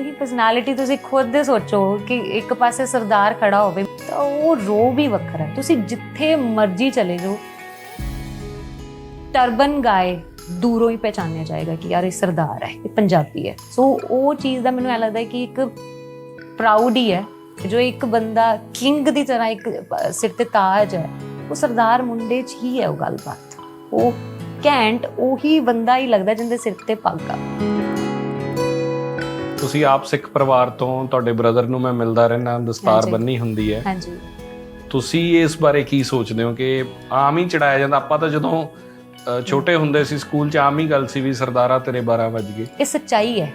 ਤੁਸੀਂ ਪਰਸਨੈਲਿਟੀ ਤੁਸੀਂ ਖੁਦ ਸੋਚੋ ਕਿ ਇੱਕ ਪਾਸੇ ਸਰਦਾਰ ਖੜਾ ਹੋਵੇ, ਤਾਂ ਉਹ ਰੋ ਵੀ ਵੱਖਰਾ ਹੈ। ਤੁਸੀਂ ਜਿੱਥੇ ਮਰਜ਼ੀ ਚਲੇ ਜਾਓ। ਟਰਬਨ ਗਾਏ, ਦੂਰੋਂ ਹੀ ਪਹਿਚਾਨਿਆ ਜਾਏਗਾ ਕਿ ਯਾਰ ਇਹ ਸਰਦਾਰ ਹੈ, ਇਹ ਪੰਜਾਬੀ ਹੈ। ਸੋ ਉਹ ਚੀਜ਼ ਦਾ ਮੈਨੂੰ ਐ ਲੱਗਦਾ ਕਿ ਇੱਕ ਪ੍ਰਾਊਡ ਹੀ ਹੈ ਜੋ ਇੱਕ ਬੰਦਾ ਕਿੰਗ ਦੀ ਤਰ੍ਹਾਂ ਇੱਕ ਸਿਰ ਤੇ ਤਾਜ ਹੈ, ਉਹ ਸਰਦਾਰ ਮੁੰਡੇ 'ਚ ਹੀ ਹੈ ਉਹ ਗੱਲਬਾਤ। ਉਹ ਕੈਂਟ ਉਹੀ ਬੰਦਾ ਹੀ ਲੱਗਦਾ ਜਿਹਦੇ ਸਿਰ ਤੇ ਪੱਗ ਆ। ਤੁਸੀਂ ਆਪ ਸਿੱਖ ਪਰਿਵਾਰ ਤੋਂ ਤੁਹਾਡੇ ਬ੍ਰਦਰ ਨੂੰ ਮੈਂ ਮਿਲਦਾ ਰਹਿਣਾ ਦਸਤਾਰ। ਬੰਨੀ ਹੁੰਦੀ ਹੈ। ਹਾਂਜੀ। ਤੁਸੀਂ ਇਸ ਬਾਰੇ ਕੀ ਸੋਚਦੇ ਹੋ ਕਿ ਆਮ ਹੀ ਚੜਾਇਆ ਜਾਂਦਾ? ਆਪਾਂ ਤਾਂ ਜਦੋਂ ਛੋਟੇ ਹੁੰਦੇ ਸੀ ਸਕੂਲ 'ਚ ਆਮ ਹੀ ਗੱਲ ਸੀ ਵੀ ਸਰਦਾਰਾ ਤੇਰੇ 12 ਵੱਜ ਗਏ। ਇਹ ਸੱਚਾਈ ਹੈ।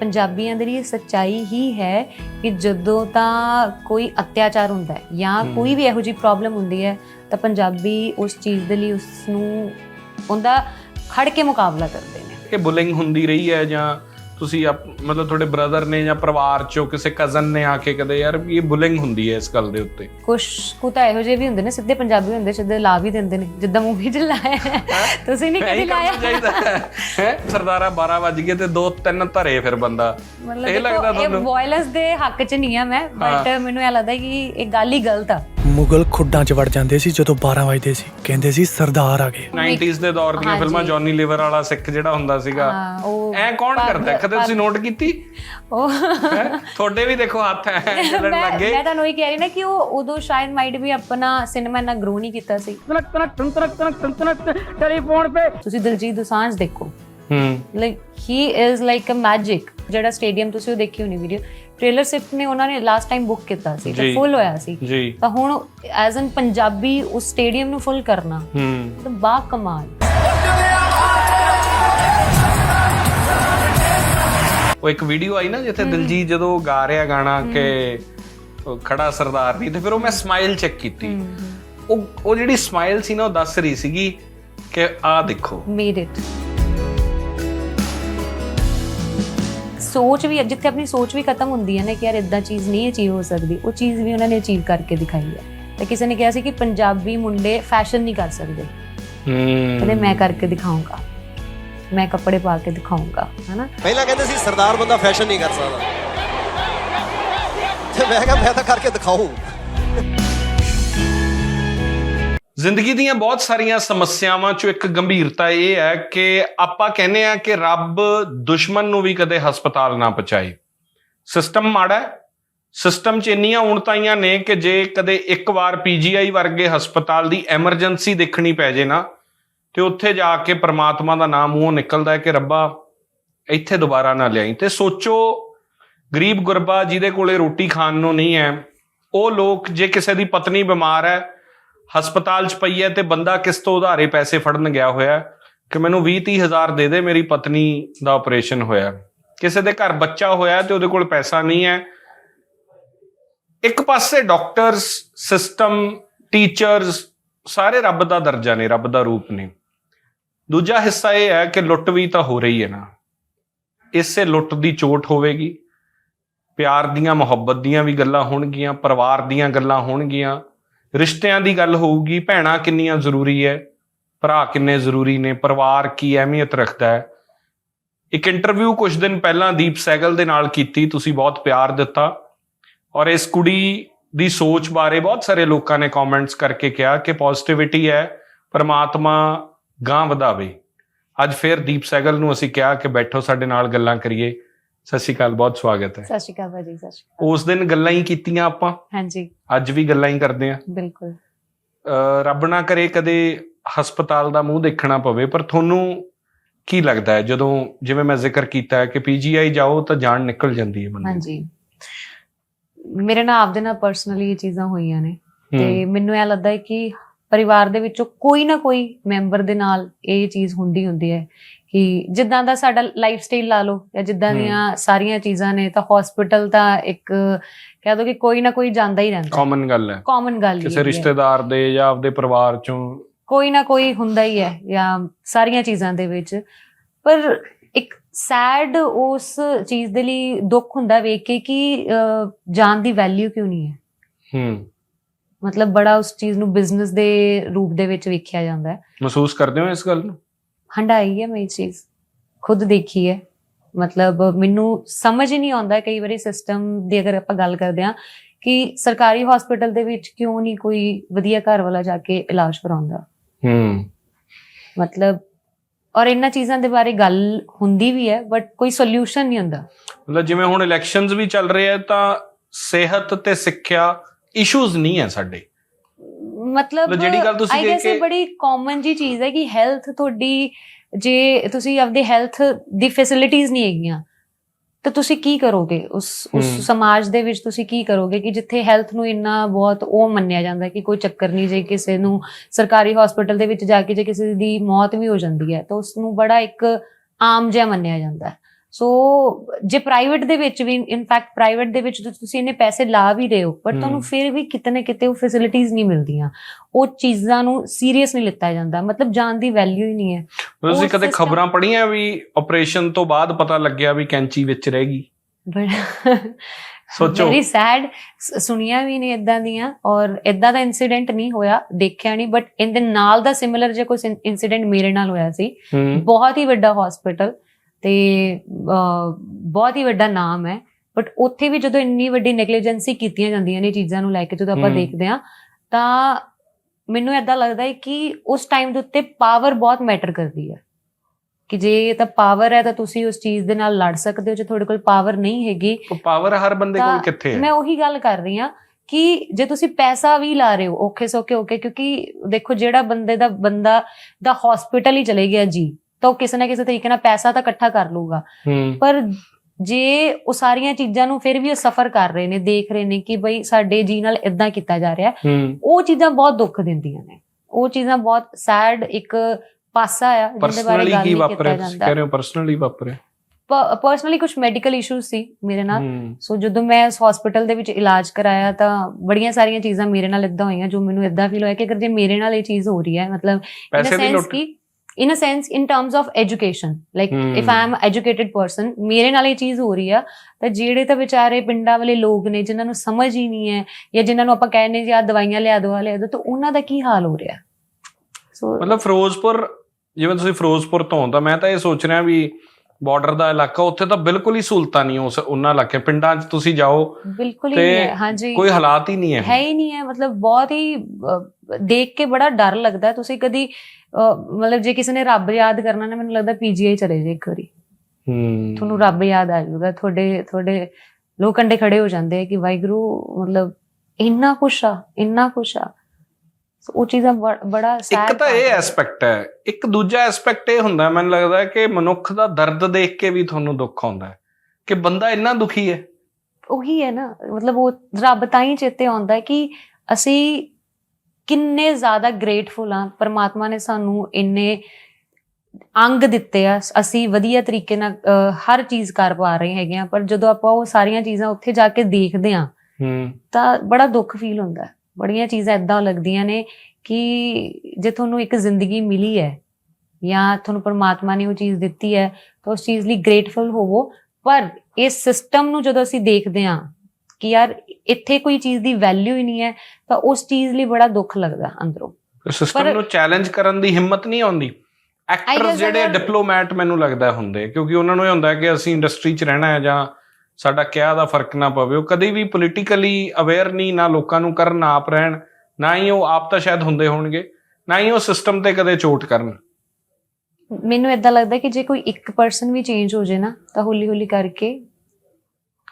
ਪੰਜਾਬੀਆਂ ਦੇ ਲਈ ਇਹ ਸੱਚਾਈ ਹੀ ਹੈ ਕਿ ਜਦੋਂ ਤਾਂ ਕੋਈ ਅਤਿਆਚਾਰ ਹੁੰਦਾ ਹੈ ਜਾਂ। ਕੋਈ ਵੀ ਇਹੋ ਜਿਹੀ ਪ੍ਰੋਬਲਮ ਹੁੰਦੀ ਹੈ ਤਾਂ ਪੰਜਾਬੀ ਉਸ ਚੀਜ਼ ਦੇ ਲਈ ਉਸ ਨੂੰ ਉਹਦਾ ਖੜ ਕੇ ਮੁਕਾਬਲਾ ਕਰਦੇ ਨੇ। ਇਹ ਬੁਲਿੰਗ ਹੁੰਦੀ ਰਹੀ ਹੈ ਜਾਂ ਤੁਸੀਂ ਮਤਲਬ ਤੁਹਾਡੇ ਬ੍ਰਦਰ ਨੇ ਜਾਂ ਪਰਿਵਾਰ 'ਚੋਂ ਕਿਸੇ ਕਜ਼ਨ ਨੇ ਆ ਕੇ ਕਦੇ ਯਾਰ ਇਹ ਬੁਲਿੰਗ ਹੁੰਦੀ ਹੈ ਇਸ ਗੱਲ ਦੇ ਉੱਤੇ? ਕੁਛ ਕੁ ਤਾਂ ਇਹੋ ਜਿਹੇ ਵੀ ਹੁੰਦੇ ਨੇ ਸਿੱਧੇ ਪੰਜਾਬੀ ਹੁੰਦੇ ਸਿੱਧੇ ਲਾ ਵੀ ਦਿੰਦੇ ਨੇ ਜਿੱਦਾਂ ਮੂਵੀ 'ਚ ਲਾਇਆ। ਤੁਸੀਂ ਨਹੀਂ ਕਦੀ ਲਾਇਆ? ਹੈ। ਸਰਦਾਰਾ 12 ਵੱਜ ਗਏ ਤੇ ਦੋ ਤਿੰਨ ਧਰੇ ਫਿਰ ਬੰਦਾ। ਇਹ ਲੱਗਦਾ ਦੇਖੋ, ਇਹ ਤੁਹਾਨੂੰ? ਵਾਇਲੈਂਸ ਦੇ ਹੱਕ 'ਚ ਨਹੀਂ ਆ ਮੈਂ ਬਟ ਮੈਨੂੰ ਇਹ ਲੱਗਦਾ ਕਿ ਇਹ ਗੱਲ ਹੀ ਗਲਤ ਆ। ਮੁਗਲ ਖੁੱਡਾਂ 'ਚ ਵੜ ਜਾਂਦੇ ਸੀ ਜਦੋਂ 12 ਵਜੇ ਸੀ। ਕਹਿੰਦੇ ਸੀ ਸਰਦਾਰ ਆ ਗਏ। 90s ਦੇ ਦੌਰ ਦੀਆਂ। ਫਿਲਮਾਂ ਜੌਨੀ ਲੀਵਰ ਵਾਲਾ ਸਿੱਖ ਜਿਹੜਾ ਹੁੰਦਾ ਸੀਗਾ। ਐ ਕੌਣ ਕਰਦਾ? ਕਦੇ ਤੁਸੀਂ ਨੋਟ ਕੀਤੀ? ਉਹ? ਤੁਹਾਡੇ ਵੀ ਦੇਖੋ ਹੱਥ ਐ ਚੱਲਣ ਮੈਂ ਲੱਗੇ। ਮੈਂ ਤੁਹਾਨੂੰ ਇਹ ਕਹਿ ਰਹੀ ਨਾ ਕਿ ਉਹ ਉਦੋਂ ਸ਼ਾਇਦ ਮਾਈਟ ਵੀ ਆਪਣਾ ਸਿਨੇਮਾ ਇੰਨਾ ਗਰੋ ਨਹੀਂ ਕੀਤਾ ਸੀ। ਤੁਸੀਂ ਦਿਲਜੀਤ ਦੋਸਾਂਝ ਦੇਖੋ। ਹੂੰ। Like he is like a magic ਜਿਹੜਾ ਸਟੇਡੀਅਮ ਤੁਸੀਂ ਉਹ ਦੇਖੀ ਹੋਣੀ ਵੀਡੀਓ ਟ੍ਰੇਲਰ ਸਿਰਫ ਨੇ ਉਹਨਾਂ ਨੇ ਲਾਸਟ ਟਾਈਮ ਬੁੱਕ ਕੀਤਾ ਸੀ ਤੇ। ਫੁੱਲ ਹੋਇਆ ਸੀ। ਤਾਂ ਹੁਣ ਐਜ਼ ਐਨ ਪੰਜਾਬੀ ਉਸ ਸਟੇਡੀਅਮ ਨੂੰ ਫੁੱਲ ਕਰਨਾ। ਤਾਂ ਬਾ ਕਮਾਲ। ਉਹ ਇੱਕ ਵੀਡੀਓ ਆਈ ਨਾ ਜਿੱਥੇ ਦਿਲਜੀਤ ਜਦੋਂ ਗਾ ਰਿਹਾ ਗਾਣਾ ਕਿ ਖੜਾ ਸਰਦਾਰ ਨਹੀਂ ਤੇ ਫਿਰ ਉਹ ਮੈਂ ਸਮਾਈਲ ਚੈੱਕ ਕੀਤੀ। ਉਹ ਉਹ ਜਿਹੜੀ ਸਮਾਈਲ ਸੀ ਨਾ ਉਹ ਦੱਸ ਰਹੀ ਸੀਗੀ ਕਿ ਆਹ ਦੇਖੋ। ਮੇਡ ਇਟ ਸੋਚ ਵੀ ਜਿੱਥੇ ਆਪਣੀ ਸੋਚ ਵੀ ਖਤਮ ਹੁੰਦੀ ਹੈ ਨਾ ਕਿ ਯਾਰ ਇਦਾਂ ਚੀਜ਼ ਨਹੀਂ ਅਚੀਵ ਹੋ ਸਕਦੀ ਉਹ ਚੀਜ਼ ਵੀ ਉਹਨਾਂ ਨੇ ਅਚੀਵ ਕਰਕੇ ਦਿਖਾਈ ਹੈ। ਤੇ ਕਿਸੇ ਨੇ ਕਿਹਾ ਸੀ ਕਿ ਪੰਜਾਬੀ ਮੁੰਡੇ ਫੈਸ਼ਨ ਨਹੀਂ ਕਰ ਸਕਦੇ। ਕਹਿੰਦੇ ਹੂੰ ਮੈਂ ਕਰਕੇ ਦਿਖਾਉਂਗਾ ਮੈਂ ਕੱਪੜੇ ਪਾ ਕੇ ਦਿਖਾਉਂਗਾ ਹਨਾ? ਪਹਿਲਾਂ ਕਹਿੰਦੇ ਸੀ ਸਰਦਾਰ ਬੰਦਾ ਫੈਸ਼ਨ ਨਹੀਂ ਕਰ ਸਕਦਾ। ਤੇ ਮੈਂ ਕਿਹਾ ਮੈਂ ਤਾਂ ਕਰਕੇ ਦਿਖਾਉਂ ਜ਼ਿੰਦਗੀ ਦੀਆਂ ਬਹੁਤ ਸਾਰੀਆਂ ਸਮੱਸਿਆਵਾਂ ਚੋਂ ਇੱਕ ਗੰਭੀਰਤਾ ਇਹ ਹੈ ਕਿ ਆਪਾਂ ਕਹਿੰਦੇ ਆ ਕਿ ਰੱਬ ਦੁਸ਼ਮਣ ਨੂੰ ਵੀ ਕਦੇ ਹਸਪਤਾਲ ਨਾ ਪਹੁੰਚਾਏ। ਸਿਸਟਮ ਮਾੜਾ ਸਿਸਟਮ 'ਚ ਇੰਨੀਆਂ ਉਣਤਾਈਆਂ ਨੇ ਕਿ ਜੇ ਕਦੇ ਇੱਕ ਵਾਰ ਪੀਜੀਆਈ ਵਰਗੇ ਹਸਪਤਾਲ ਦੀ ਐਮਰਜੈਂਸੀ ਦੇਖਣੀ ਪੈ ਜੇ ਨਾ, ਤੇ ਉੱਥੇ ਜਾ ਕੇ ਪ੍ਰਮਾਤਮਾ ਦਾ ਨਾਮ ਉਹ ਨਿਕਲਦਾ ਹੈ ਕਿ ਰੱਬਾ, ਇੱਥੇ ਦੁਬਾਰਾ ਨਾ ਲਿਆਈ। ਤੇ ਸੋਚੋ, ਗਰੀਬ ਗੁਰਬਾ ਜਿਹਦੇ ਕੋਲੇ ਰੋਟੀ ਖਾਣ ਨੂੰ ਨਹੀਂ ਹੈ, ਉਹ ਲੋਕ ਜੇ ਕਿਸੇ ਦੀ ਪਤਨੀ ਬਿਮਾਰ ਹੈ ਹਸਪਤਾਲ 'ਚ ਪਈ ਹੈ ਤੇ ਬੰਦਾ ਕਿਸ ਤੋਂ ਉਧਾਰੇ ਪੈਸੇ ਫੜਨ ਗਿਆ ਹੋਇਆ ਕਿ ਮੈਨੂੰ 20 30 ਹਜ਼ਾਰ ਦੇ ਦੇ, ਮੇਰੀ ਪਤਨੀ ਦਾ ਆਪਰੇਸ਼ਨ ਹੋਇਆ ਕਿਸੇ ਦੇ ਘਰ ਬੱਚਾ ਹੋਇਆ ਤੇ ਉਹਦੇ ਕੋਲ ਪੈਸਾ ਨਹੀਂ ਹੈ। ਇੱਕ ਪਾਸੇ ਡਾਕਟਰਸ ਸਿਸਟਮ ਟੀਚਰਸ ਸਾਰੇ ਰੱਬ ਦਾ ਦਰਜਾ ਨੇ, ਰੱਬ ਦਾ ਰੂਪ ਨੇ। ਦੂਜਾ ਹਿੱਸਾ ਇਹ ਹੈ ਕਿ ਲੁੱਟ ਵੀ ਤਾਂ ਹੋ ਰਹੀ ਹੈ ਨਾ। ਇਸੇ ਲੁੱਟ ਦੀ ਚੋਟ ਹੋਵੇਗੀ। ਪਿਆਰ ਦੀਆਂ ਮੁਹੱਬਤ ਦੀਆਂ ਵੀ ਗੱਲਾਂ ਹੋਣਗੀਆਂ, ਪਰਿਵਾਰ ਦੀਆਂ ਗੱਲਾਂ ਹੋਣਗੀਆਂ। ਰਿਸ਼ਤਿਆਂ ਦੀ ਗੱਲ ਹੋਊਗੀ, ਭੈਣਾਂ ਕਿੰਨੀਆਂ ਜ਼ਰੂਰੀ ਹੈ ਭਰਾ ਕਿੰਨੇ ਜ਼ਰੂਰੀ ਨੇ, ਪਰਿਵਾਰ ਕੀ ਅਹਿਮੀਅਤ ਰੱਖਦਾ ਹੈ ਇੱਕ ਇੰਟਰਵਿਊ ਕੁਝ ਦਿਨ ਪਹਿਲਾਂ ਦੀਪ ਸੈਗਲ ਦੇ ਨਾਲ ਕੀਤੀ, ਤੁਸੀਂ ਬਹੁਤ ਪਿਆਰ ਦਿੱਤਾ। ਔਰ ਇਸ ਕੁੜੀ ਦੀ ਸੋਚ ਬਾਰੇ ਬਹੁਤ ਸਾਰੇ ਲੋਕਾਂ ਨੇ ਕਮੈਂਟਸ ਕਰਕੇ ਕਿਹਾ ਕਿ ਪੋਜ਼ਿਟਿਵਿਟੀ ਹੈ ਪਰਮਾਤਮਾ ਗਾਂ ਵਧਾਵੇ। ਅੱਜ ਫਿਰ ਦੀਪ ਸੈਗਲ ਨੂੰ ਅਸੀਂ ਕਿਹਾ ਕਿ ਬੈਠੋ ਸਾਡੇ ਨਾਲ ਗੱਲਾਂ ਕਰੀਏ। ਸਤਿ ਸ਼੍ਰੀ ਅਕਾਲ ਬਹੁਤ ਸਵਾਗਤ ਹੈ। ਸਤਿ ਸ਼੍ਰੀ ਅਕਾਲ ਭਾਜੀ ਸਤਿ ਸ਼੍ਰੀ ਅਕਾਲ। ਉਸ ਦਿਨ ਗੱਲਾਂ ਹੀ ਕੀਤੀਆਂ ਆਪਾਂ? ਹਾਂਜੀ। ਅੱਜ ਵੀ ਗੱਲਾਂ ਹੀ ਕਰਦੇ ਆ ਬਿਲਕੁਲ। ਰੱਬ ਨਾ ਕਰੇ ਕਦੇ ਹਸਪਤਾਲ ਦਾ ਮੂੰਹ ਦੇਖਣਾ ਪਵੇ ਪਰ ਤੁਹਾਨੂੰ ਕੀ ਲੱਗਦਾ ਹੈ? ਜਦੋਂ ਜਿਵੇਂ ਮੈਂ ਜ਼ਿਕਰ ਕੀਤਾ ਹੈ ਕਿ ਪੀਜੀਆਈ ਜਾਓ ਤਾਂ ਜਾਨ ਨਿਕਲ ਜਾਂਦੀ ਹੈ ਬੰਦੇ ਦੀ ਹਾਂਜੀ। ਮੇਰੇ ਨਾਲ ਆਪਦੇ ਨਾਲ ਪਰਸਨਲੀ ਇਹ ਚੀਜ਼ਾਂ ਹੋਈਆਂ ਨੇ। ਤੇ ਮੈਨੂੰ ਇਹ ਲੱਗਦਾ ਹੈ ਕਿ ਪਰਿਵਾਰ ਦੇ ਵਿੱਚੋਂ ਕੋਈ ਨਾ ਕੋਈ ਮੈਂਬਰ ਦੇ ਨਾਲ ਇਹ ਚੀਜ਼ ਹੁੰਦੀ ਹੁੰਦੀ ਹੈ। ਕਿ ਜਿੱਦਾਂ ਦਾ ਸਾਡਾ ਲਾਈਫ ਸਟਾਈਲ ਲਾ ਲਓ ਜਾਂ ਜਿੱਦਾਂ। ਦੀਆਂ ਸਾਰੀਆਂ ਚੀਜ਼ਾਂ ਨੇ ਤਾਂ ਹਸਪੀਟਲ ਤਾਂ ਇੱਕ ਕਹਿ ਦੋ ਕਿ ਕੋਈ ਨਾ ਕੋਈ ਜਾਂਦਾ ਹੀ ਰਹਿੰਦਾ। ਕਾਮਨ ਗੱਲ ਹੈ। ਕਾਮਨ ਗੱਲ ਹੀ ਕਿਸੇ। ਰਿਸ਼ਤੇਦਾਰ ਦੇ ਜਾਂ ਆਪਦੇ ਪਰਿਵਾਰ ਚੋਂ। ਕੋਈ ਨਾ ਕੋਈ ਹੁੰਦਾ ਹੀ ਹੈ ਜਾਂ ਸਾਰੀਆਂ ਚੀਜ਼ਾਂ ਦੇ ਵਿੱਚ। ਪਰ ਇੱਕ ਸੈਡ ਉਸ ਚੀਜ਼ ਦੇ ਲਈ ਦੁੱਖ ਹੁੰਦਾ ਵੇਖ ਕੇ ਕਿ ਜਾਨ ਦੀ ਵੈਲਿਊ ਕਿਉਂ ਨਹੀਂ ਹੈ। ਹੂੰ ਮਤਲਬ ਬੜਾ ਉਸ ਚੀਜ਼ ਨੂੰ ਬਿਜ਼ਨਸ ਦੇ ਰੂਪ ਦੇ ਵਿੱਚ ਵੇਖਿਆ ਜਾਂਦਾ ਹੈ। ਮਹਿਸੂਸ ਕਰਦੇ ਹੋ ਇਸ ਗੱਲ ਨੂੰ? ਹੰਡਾਈ ਹੈ ਮੈਂ ਇਹ ਚੀਜ਼ ਖੁਦ ਦੇਖੀ ਹੈ। ਮਤਲਬ ਮੈਨੂੰ ਸਮਝ ਹੀ ਨਹੀਂ ਆਉਂਦਾ ਕਈ ਵਾਰੀ ਸਿਸਟਮ ਦੀ ਅਗਰ ਆਪਾਂ ਗੱਲ ਕਰਦੇ ਹਾਂ ਕਿ ਸਰਕਾਰੀ ਹਸਪੀਟਲ ਦੇ ਵਿੱਚ ਕਿਉਂ ਨਹੀਂ ਕੋਈ ਵਧੀਆ ਘਰ ਵਾਲਾ ਜਾ ਕੇ ਇਲਾਜ ਕਰਾਉਂਦਾ। ਹੂੰ। ਮਤਲਬ ਔਰ ਇਹਨਾਂ ਚੀਜ਼ਾਂ ਦੇ ਬਾਰੇ ਗੱਲ ਹੁੰਦੀ ਵੀ ਹੈ ਬਟ ਕੋਈ ਸੋਲੂਸ਼ਨ ਨਹੀਂ ਹੁੰਦਾ। ਮਤਲਬ ਜਿਵੇਂ ਹੁਣ ਇਲੈਕਸ਼ਨਸ ਵੀ ਚੱਲ ਰਹੇ ਆ ਤਾਂ ਸਿਹਤ ਤੇ ਸਿੱਖਿਆ ਇਸ਼ੂਜ਼ ਨਹੀਂ ਹੈ ਸਾਡੇ। ਮਤਲਬ ਜਿਹੜੀ ਗੱਲ ਤੁਸੀਂ ਇਹ ਕੇ- ਬੜੀ ਕਾਮਨ ਜੀ ਚੀਜ਼ ਹੈ ਕਿ ਹੈਲਥ ਤੁਹਾਡੀ ਜੇ ਤੁਸੀਂ ਆਪਦੇ ਹੈਲਥ ਦੀ ਫੈਸਿਲਿਟੀਆਂ ਨਹੀਂ ਹੈਗੀਆਂ ਤਾਂ ਤੁਸੀਂ ਕੀ ਕਰੋਗੇ ਉਸ ਉਸ। ਸਮਾਜ ਦੇ ਵਿੱਚ ਤੁਸੀਂ ਕੀ ਕਰੋਗੇ ਕਿ ਜਿੱਥੇ ਹੈਲਥ ਨੂੰ ਇੰਨਾ ਬਹੁਤ ਉਹ ਮੰਨਿਆ ਜਾਂਦਾ ਕਿ ਕੋਈ ਚੱਕਰ ਨਹੀਂ ਜੇ ਕਿਸੇ ਨੂੰ ਸਰਕਾਰੀ ਹਸਪੀਟਲ ਦੇ ਵਿੱਚ ਜਾ ਕੇ ਜੇ ਕਿਸੇ ਦੀ ਮੌਤ ਵੀ ਹੋ ਜਾਂਦੀ ਹੈ ਤਾਂ ਉਸ ਨੂੰ ਬੜਾ ਇੱਕ ਆਮ ਜਿਹਾ ਮੰਨਿਆ ਜਾਂਦਾ ਹੈ ਸੋ ਜੇ ਪ੍ਰਾਈਵੇਟ ਦੇ ਵਿੱਚ ਵੀ ਇਨਫੈਕਟ ਪ੍ਰਾਈਵੇਟ ਦੇ ਵਿੱਚ ਤੁਸੀਂ ਇੰਨੇ ਪੈਸੇ ਲਾ ਵੀ ਰਹੇ ਹੋ ਪਰ। ਤੁਹਾਨੂੰ ਫਿਰ ਵੀ ਕਿਤੇ ਨਾ ਕਿਤੇ ਉਹ ਫੈਸਿਲਿਟੀਆਂ ਨਹੀਂ ਮਿਲਦੀਆਂ। ਉਹ ਚੀਜ਼ਾਂ ਨੂੰ ਸੀਰੀਅਸ ਨਹੀਂ ਲਿੱਤਾ ਜਾਂਦਾ। ਮਤਲਬ ਜਾਨ ਦੀ ਵੈਲਿਊ ਹੀ ਨਹੀਂ ਹੈ। ਤੁਸੀਂ ਕਦੇ ਖਬਰਾਂ ਪੜ੍ਹੀਆਂ ਵੀ ਆਪਰੇਸ਼ਨ ਤੋਂ ਬਾਅਦ ਪਤਾ ਲੱਗਿਆ ਵੀ ਕੈਂਚੀ ਵਿੱਚ ਰਹਿ ਗਈ? ਬੜਾ ਸੋਚੋ। ਵੈਰੀ ਸੈਡ ਸੁਣੀਆਂ ਵੀ ਨੇ ਇਦਾਂ ਦੀਆਂ ਔਰ ਇਦਾਂ ਦਾ ਇਨਸੀਡੈਂਟ ਨਹੀਂ ਹੋਇਆ ਦੇਖਿਆ ਨਹੀਂ ਬਟ ਇਹਦੇ ਨਾਲ ਦਾ ਸਿਮਿਲਰ ਜੇ ਕੋਈ ਇਨਸੀਡੈਂਟ ਮੇਰੇ ਨਾਲ ਹੋਇਆ ਸੀ ਬਹੁਤ ਹੀ ਵੱਡਾ ਹਸਪੀਟਲ ਤੇ ਬਹੁਤ ਹੀ ਵੱਡਾ ਨਾਮ ਹੈ। ਬਟ ਉੱਥੇ ਵੀ ਜਦੋਂ ਇੰਨੀ ਵੱਡੀ ਨੈਗਲੀਜੈਂਸੀ ਕੀਤੀਆਂ ਜਾਂਦੀਆਂ ਨੇ ਚੀਜ਼ਾਂ ਨੂੰ ਲੈ ਕੇ ਜਦੋਂ ਆਪਾਂ। ਦੇਖਦੇ ਹਾਂ ਤਾਂ ਮੈਨੂੰ ਏਦਾਂ ਲੱਗਦਾ ਹੈ ਕਿ ਉਸ ਟਾਈਮ ਦੇ ਉੱਤੇ ਪਾਵਰ ਬਹੁਤ ਮੈਟਰ ਕਰਦੀ ਹੈ। ਕਿ ਜੇ ਤਾਂ ਪਾਵਰ ਹੈ ਤਾਂ ਤੁਸੀਂ ਉਸ ਚੀਜ਼ ਦੇ ਨਾਲ ਲੜ ਸਕਦੇ ਹੋ ਜੇ ਤੁਹਾਡੇ ਕੋਲ ਪਾਵਰ ਨਹੀਂ ਹੈਗੀ ਪਾਵਰ ਹਰ ਬੰਦੇ ਕੋਲ ਕਿੱਥੇ ਹੈ? ਮੈਂ ਉਹੀ ਗੱਲ ਕਰ ਰਹੀ ਹਾਂ ਕਿ ਜੇ ਤੁਸੀਂ ਪੈਸਾ ਵੀ ਲਾ ਰਹੇ ਹੋ ਔਖੇ ਸੌਖੇ ਹੋ ਕੇ ਕਿਉਂਕਿ ਦੇਖੋ ਜਿਹੜਾ ਬੰਦੇ ਦਾ ਬੰਦਾ ਦਾ ਹਸਪੀਟਲ ਹੀ ਚਲੇ ਗਿਆ ਜੀ ਤਾਂ ਉਹ ਕਿਸੇ ਨਾ ਕਿਸੇ ਤਰੀਕੇ ਨਾਲ ਪੈਸਾ ਤਾਂ ਇਕੱਠਾ ਕਰ ਲੂਗਾ ਪਰ ਜੇ ਉਹ ਸਾਰੀਆਂ ਚੀਜ਼ਾਂ ਨੂੰ ਫਿਰ ਵੀ ਉਹ ਸਫਰ ਕਰ ਰਹੇ ਨੇ ਦੇਖ ਰਹੇ ਨੇ ਕਿ ਬਈ ਸਾਡੇ ਜੀ ਨਾਲ ਇਦਾਂ ਕੀਤਾ ਜਾ ਰਿਹਾ ਉਹ ਚੀਜ਼ਾਂ ਬਹੁਤ ਦੁੱਖ ਦਿੰਦੀਆਂ ਨੇ। ਉਹ ਚੀਜ਼ਾਂ ਬਹੁਤ ਸੈਡ ਇੱਕ ਪਾਸਾ ਆ ਜਿਹਦੇ ਬਾਰੇ ਗੱਲ ਨਹੀਂ ਕੀਤਾ ਜਾਂਦਾ। ਕਹਿ ਰਹੇ ਹੋ ਪਰਸਨਲੀ ਵਾਪਰਿਆ। ਪਰਸਨਲੀ ਕੁਝ ਮੈਡੀਕਲ ਇਸ਼ੂਜ਼ ਸੀ ਮੇਰੇ ਨਾਲ। ਸੋ ਜਦੋਂ ਮੈਂ ਉਸ ਹਸਪੀਟਲ ਦੇ ਵਿੱਚ ਇਲਾਜ ਕਰਾਇਆ ਤਾਂ ਬੜੀਆਂ ਸਾਰੀਆਂ ਚੀਜ਼ਾਂ ਮੇਰੇ ਨਾਲ ਇਦਾਂ ਹੋਈਆਂ ਜੋ ਮੈਨੂੰ ਇਦਾਂ ਫੀਲ ਹੋਇਆ ਕਿ ਅਗਰ ਜੇ ਮੇਰੇ ਨਾਲ ਇਹ ਚੀਜ਼ ਹੋ ਰਹੀ ਹੈ ਮਤਲਬ ਇਨ ਸੈਂਸ ਕਿ in a sense in terms of education like. If I am educated person ਮੇਰੇ ਨਾਲ ਇਹ ਚੀਜ਼ ਹੋ ਰਹੀ ਆ ਤਾਂ ਜਿਹੜੇ ਤਾਂ ਵਿਚਾਰੇ ਪਿੰਡਾਂ ਵਾਲੇ ਲੋਕ ਨੇ ਜਿਨ੍ਹਾਂ ਨੂੰ ਸਮਝ ਹੀ ਨਹੀਂ ਹੈ ਜਾਂ ਜਿਨ੍ਹਾਂ ਨੂੰ ਆਪਾਂ ਕਹਿੰਦੇ ਜੀ ਆ ਦਵਾਈਆਂ ਲਿਆ ਦੋ ਲਿਆ ਦੋ ਤਾਂ ਉਹਨਾਂ ਦਾ ਕੀ ਹਾਲ ਹੋ ਰਿਹਾ ਸੋ ਮਤਲਬ ਫਿਰੋਜ਼ਪੁਰ ਜਿਵੇਂ ਤੁਸੀਂ ਫਿਰੋਜ਼ਪੁਰ ਤੋਂ ਤਾਂ ਮੈਂ ਤਾਂ ਇਹ ਸੋਚ ਰਿਹਾ ਵੀ ਬਾਰਡਰ ਦਾ ਇਲਾਕਾ ਉੱਥੇ ਤਾਂ ਬਿਲਕੁਲ ਹੀ ਸਹੂਲਤਾਂ ਨਹੀਂ ਉਸ ਉਹਨਾਂ ਇਲਾਕੇ ਪਿੰਡਾਂ 'ਚ ਤੁਸੀਂ ਜਾਓ ਬਿਲਕੁਲ ਹੀ ਤੇ ਨਹੀਂ ਹੈ ਹਾਂਜੀ। ਕੋਈ ਹਾਲਾਤ ਹੀ ਨਹੀਂ ਹੈ। ਹੈ ਹੀ ਨਹੀਂ ਹੈ ਮਤਲਬ ਬਹੁਤ ਹੀ ਦੇਖ ਕੇ ਬੜਾ ਡਰ ਲੱਗਦਾ। ਤੁਸੀਂ ਕਦੀ ਮਤਲਬ ਜੇ ਕਿਸੇ ਨੇ ਰੱਬ ਯਾਦ ਕਰਨਾ ਨਾ ਮੈਨੂੰ ਲੱਗਦਾ ਪੀਜੀਆਈ ਚਲੇ ਜੇ ਇੱਕ ਵਾਰੀ। ਹੂੰ। ਤੁਹਾਨੂੰ ਰੱਬ ਯਾਦ ਆ ਜਾਊਗਾ। ਤੁਹਾਡੇ ਤੁਹਾਡੇ ਲੋਕ ਕੰਡੇ ਖੜੇ ਹੋ ਜਾਂਦੇ ਆ ਕਿ ਵਾਹਿਗੁਰੂ ਮਤਲਬ ਇੰਨਾ ਕੁਛ ਆ ਇੰਨਾ ਕੁਛ ਆ। ਸੋ ਉਹ ਚੀਜ਼ਾਂ ਬੜ- ਬੜਾ ਇੱਕ ਤਾਂ ਇਹ। ਐਸਪੈਕਟ ਹੈ ਇੱਕ ਦੂਜਾ ਐਸਪੈਕਟ ਇਹ ਹੁੰਦਾ ਮੈਨੂੰ ਲੱਗਦਾ ਕਿ ਮਨੁੱਖ ਦਾ ਦਰਦ ਦੇਖ ਕੇ ਵੀ ਤੁਹਾਨੂੰ ਦੁੱਖ ਆਉਂਦਾ ਹੈ ਕਿ ਬੰਦਾ ਇੰਨਾ ਦੁਖੀ ਹੈ ਉਹੀ ਹੈ ਨਾ ਮਤਲਬ ਉਹ ਰੱਬ ਤਾਂ ਹੀ ਚੇਤੇ ਆਉਂਦਾ ਕਿ ਅਸੀਂ ਕਿੰਨੇ ਜ਼ਿਆਦਾ ਗ੍ਰੇਟਫੁਲ ਆ ਪਰਮਾਤਮਾ ਨੇ ਸਾਨੂੰ ਇੰਨੇ ਅੰਗ ਦਿੱਤੇ ਆ ਅਸੀਂ ਵਧੀਆ ਤਰੀਕੇ ਨਾਲ ਹਰ ਚੀਜ਼ ਕਰ ਪਾ ਰਹੇ ਹੈਗੇ ਆ ਪਰ ਜਦੋਂ ਆਪਾਂ ਉਹ ਸਾਰੀਆਂ ਚੀਜ਼ਾਂ ਉੱਥੇ ਜਾ ਕੇ ਦੇਖਦੇ ਆ ਹੂੰ ਤਾਂ ਬੜਾ ਦੁੱਖ ਫੀਲ ਹੁੰਦਾ ਹੈ। ਬੜੀਆਂ ਚੀਜ਼ਾਂ ਇਦਾਂ ਲੱਗਦੀਆਂ ਨੇ ਕਿ ਜੇ ਤੁਹਾਨੂੰ ਇੱਕ ਜ਼ਿੰਦਗੀ ਮਿਲੀ ਹੈ ਜਾਂ ਤੁਹਾਨੂੰ ਪਰਮਾਤਮਾ ਨੇ ਉਹ ਚੀਜ਼ ਦਿੱਤੀ ਹੈ ਤਾਂ ਉਸ ਚੀਜ਼ ਲਈ ਗ੍ਰੇਟਫੁਲ ਹੋਵੋ। ਪਰ ਇਸ ਸਿਸਟਮ ਨੂੰ ਜਦੋਂ ਅਸੀਂ ਦੇਖਦੇ ਹਾਂ ਕਿ ਯਾਰ ਇੱਥੇ ਕੋਈ ਚੀਜ਼ ਦੀ ਵੈਲਿਊ ਹੀ ਨਹੀਂ ਹੈ ਤਾਂ ਉਸ ਚੀਜ਼ ਲਈ ਬੜਾ ਦੁੱਖ ਲੱਗਦਾ ਅੰਦਰੋਂ। ਸਿਸਟਮ ਨੂੰ ਚੈਲੰਜ ਕਰਨ ਦੀ ਹਿੰਮਤ ਨਹੀਂ ਆਉਂਦੀ। ਐਕਟਰਸ guess ਜਿਹੜੇ ਡਿਪਲੋਮੈਟ ਮੈਨੂੰ ਲੱਗਦਾ ਹੁੰਦੇ ਕਿਉਂਕਿ ਉਹਨਾਂ ਨੂੰ ਇਹ ਹੁੰਦਾ ਕਿ ਅਸੀਂ ਇੰਡਸਟਰੀ 'ਚ ਰਹਿਣਾ ਹੈ ਜਾਂ ਸਾਡਾ ਕਿਹਾ ਦਾ ਫ਼ਰਕ ਨਾ ਪਵੇ ਉਹ ਕਦੇ ਵੀ ਪੋਲੀਟੀਕਲੀ ਅਵੇਅਰ ਨਹੀਂ ਨਾ ਲੋਕਾਂ ਨੂੰ ਕਰਨ ਆਪ ਰਹਿਣ ਨਾ ਹੀ ਉਹ ਆਪ ਤਾਂ ਸ਼ਾਇਦ ਹੁੰਦੇ ਹੋਣਗੇ ਨਾ ਹੀ ਉਹ ਸਿਸਟਮ ਤੇ ਕਦੇ ਚੋਟ ਕਰਨ। ਮੈਨੂੰ ਇਦਾਂ ਲੱਗਦਾ ਕਿ ਜੇ ਕੋਈ ਇੱਕ ਪਰਸਨ ਵੀ ਚੇਂਜ ਹੋ ਜੇ ਨਾ ਤਾਂ ਹੌਲੀ ਹੌਲੀ ਕਰਕੇ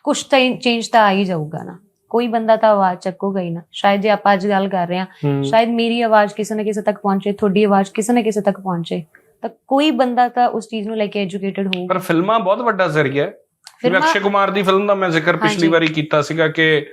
ਕੁਝ ਤਾਂ ਚੇਂਜ ਤਾਂ ਆ ਹੀ ਜਾਊਗਾ ਨਾ। ਕੋਈ ਬੰਦਾ ਤਾਂ ਆਵਾਜ਼ ਚੱਕੂਗਾ ਹੀ ਨਾ। ਸ਼ਾਇਦ ਜੇ ਆਪਾਂ ਅੱਜ ਗੱਲ ਕਰ ਰਹੇ ਹਾਂ ਸ਼ਾਇਦ ਮੇਰੀ ਆਵਾਜ਼ ਕਿਸੇ ਨਾ ਕਿਸੇ ਤੱਕ ਪਹੁੰਚੇ ਤੁਹਾਡੀ ਆਵਾਜ਼ ਕਿਸੇ ਨਾ ਕਿਸੇ ਤੱਕ ਪਹੁੰਚੇ ਤਾਂ ਕੋਈ ਬੰਦਾ ਤਾਂ ਉਸ ਚੀਜ਼ ਨੂੰ ਲੈ ਕੇ ਐਜੂਕੇਟਿਡ ਹੋਊਗਾ। ਪਰ ਫਿਲਮਾਂ ਬਹੁਤ ਵੱਡਾ ਜ਼ਰੀਆ ਹੈ। ਜਿਵੇਂ ਅਕਸ਼ੇ ਕੁਮਾਰ ਦੀ ਫਿਲਮ ਦਾ ਮੈਂ ਜ਼ਿਕਰ ਪਿਛਲੀ। ਵਾਰੀ ਕੀਤਾ ਸੀਗਾ ਕਿ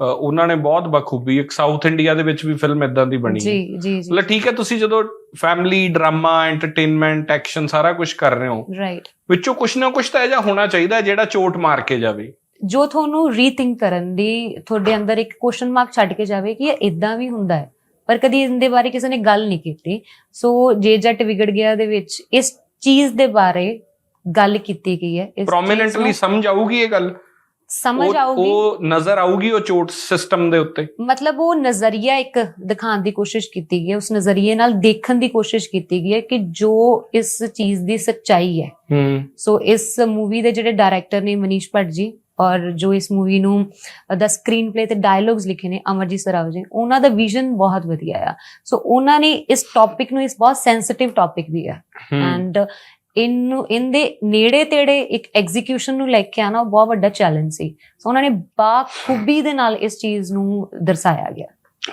ਉਹਨਾਂ ਨੇ ਬਹੁਤ ਬਖੂਬੀ ਇੱਕ ਸਾਊਥ ਇੰਡੀਆ ਦੇ ਵਿੱਚ ਵੀ ਫਿਲਮ ਇਦਾਂ ਦੀ ਬਣੀ। ਜੀ ਜੀ ਜੀ। ਮਤਲਬ ਠੀਕ ਹੈ ਤੁਸੀਂ ਜਦੋਂ ਫੈਮਿਲੀ ਡਰਾਮਾ ਐਂਟਰਟੇਨਮੈਂਟ ਐਕਸ਼ਨ ਸਾਰਾ ਕੁਝ ਕਰ ਰਹੇ ਹੋ ਰਾਈਟ ਵਿੱਚੋਂ ਕੁਝ ਨਾ ਕੁਝ ਤਾਂ ਇਹ ਜਿਹਾ ਹੋਣਾ ਚਾਹੀਦਾ ਜਿਹੜਾ ਚੋਟ ਮਾਰ ਕੇ ਜਾਵੇ। ਜੋ ਤੁਹਾਨੂੰ ਰੀਥਿੰਕ ਕਰਨ ਦੀ ਤੁਹਾਡੇ ਅੰਦਰ ਇੱਕ ਕੁਐਸਚਨ ਮਾਰਕ ਛੱਡ ਕੇ ਜਾਵੇ ਕਿ ਇਹ ਇਦਾਂ ਵੀ ਹੁੰਦਾ ਹੈ। ਪਰ ਕਦੀ ਇਹਦੇ ਬਾਰੇ ਕਿਸੇ ਨੇ ਗੱਲ ਨਹੀਂ ਕੀਤੀ। ਸੋ ਜੇ ਜੱਟ ਵਿਗੜ ਗਿਆ ਦੇ ਵਿੱਚ ਇਸ ਚੀਜ਼ ਦੇ ਬਾਰੇ ਗੱਲ ਕੀਤੀ ਗਈ ਹੈ ਇਸ ਪ੍ਰੋਮਿਨੈਂਟਲੀ ਸਮਝ ਆਊਗੀ ਇਹ ਗੱਲ? ਸਮਝ ਆਊਗੀ। ਉਹ ਨਜ਼ਰ ਆਊਗੀ ਉਹ ਚੋਟ ਸਿਸਟਮ ਦੇ ਉੱਤੇ? ਮਤਲਬ ਉਹ ਨਜ਼ਰੀਆ ਇੱਕ ਦਿਖਾਉਣ ਦੀ ਕੋਸ਼ਿਸ਼ ਕੀਤੀ ਗਈ ਹੈ ਉਸ ਨਜ਼ਰੀਏ ਨਾਲ ਦੇਖਣ ਦੀ ਕੋਸ਼ਿਸ਼ ਕੀਤੀ ਗਈ ਹੈ ਕਿ ਜੋ ਇਸ ਚੀਜ਼ ਦੀ ਸੱਚਾਈ ਹੈ। ਹੂੰ। ਸੋ ਇਸ ਮੂਵੀ ਦੇ ਜਿਹੜੇ ਡਾਇਰੈਕਟਰ ਨੇ ਮਨੀਸ਼ ਭੱਟ ਜੀ ਔਰ ਜੋ ਇਸ ਮੂਵੀ ਨੂੰ ਦਾ ਸਕਰੀਨ ਪਲੇ ਤੇ ਡਾਇਲੌਗਸ ਲਿਖੇ ਨੇ ਅਮਰਜੀਤ ਸਰਾਵ ਜੀ ਉਹਨਾਂ ਦਾ ਵਿਜ਼ਨ ਬਹੁਤ ਵਧੀਆ ਆ। ਸੋ ਉਹਨਾਂ ਨੇ ਇਸ ਟੌਪਿਕ ਨੂੰ ਇਸ ਬਹੁਤ ਸੈਂਸਿਟਿਵ ਟੌਪਿਕ ਵੀ ਹੂੰ। ਐਂਡ ਇਹਨੂੰ ਇਹਦੇ ਨੇੜੇ ਤੇੜੇ ਇੱਕ ਐਗਜ਼ੀਕਿਊਸ਼ਨ ਨੂੰ ਲੈ ਕੇ ਆਣਾ ਉਹ ਬਹੁਤ ਵੱਡਾ ਚੈਲੰਜ ਸੀ। ਸੋ ਉਹਨਾਂ ਨੇ ਬਾਖੂਬੀ ਦੇ ਨਾਲ ਇਸ ਚੀਜ਼ ਨੂੰ ਦਰਸਾਇਆ ਗਿਆ।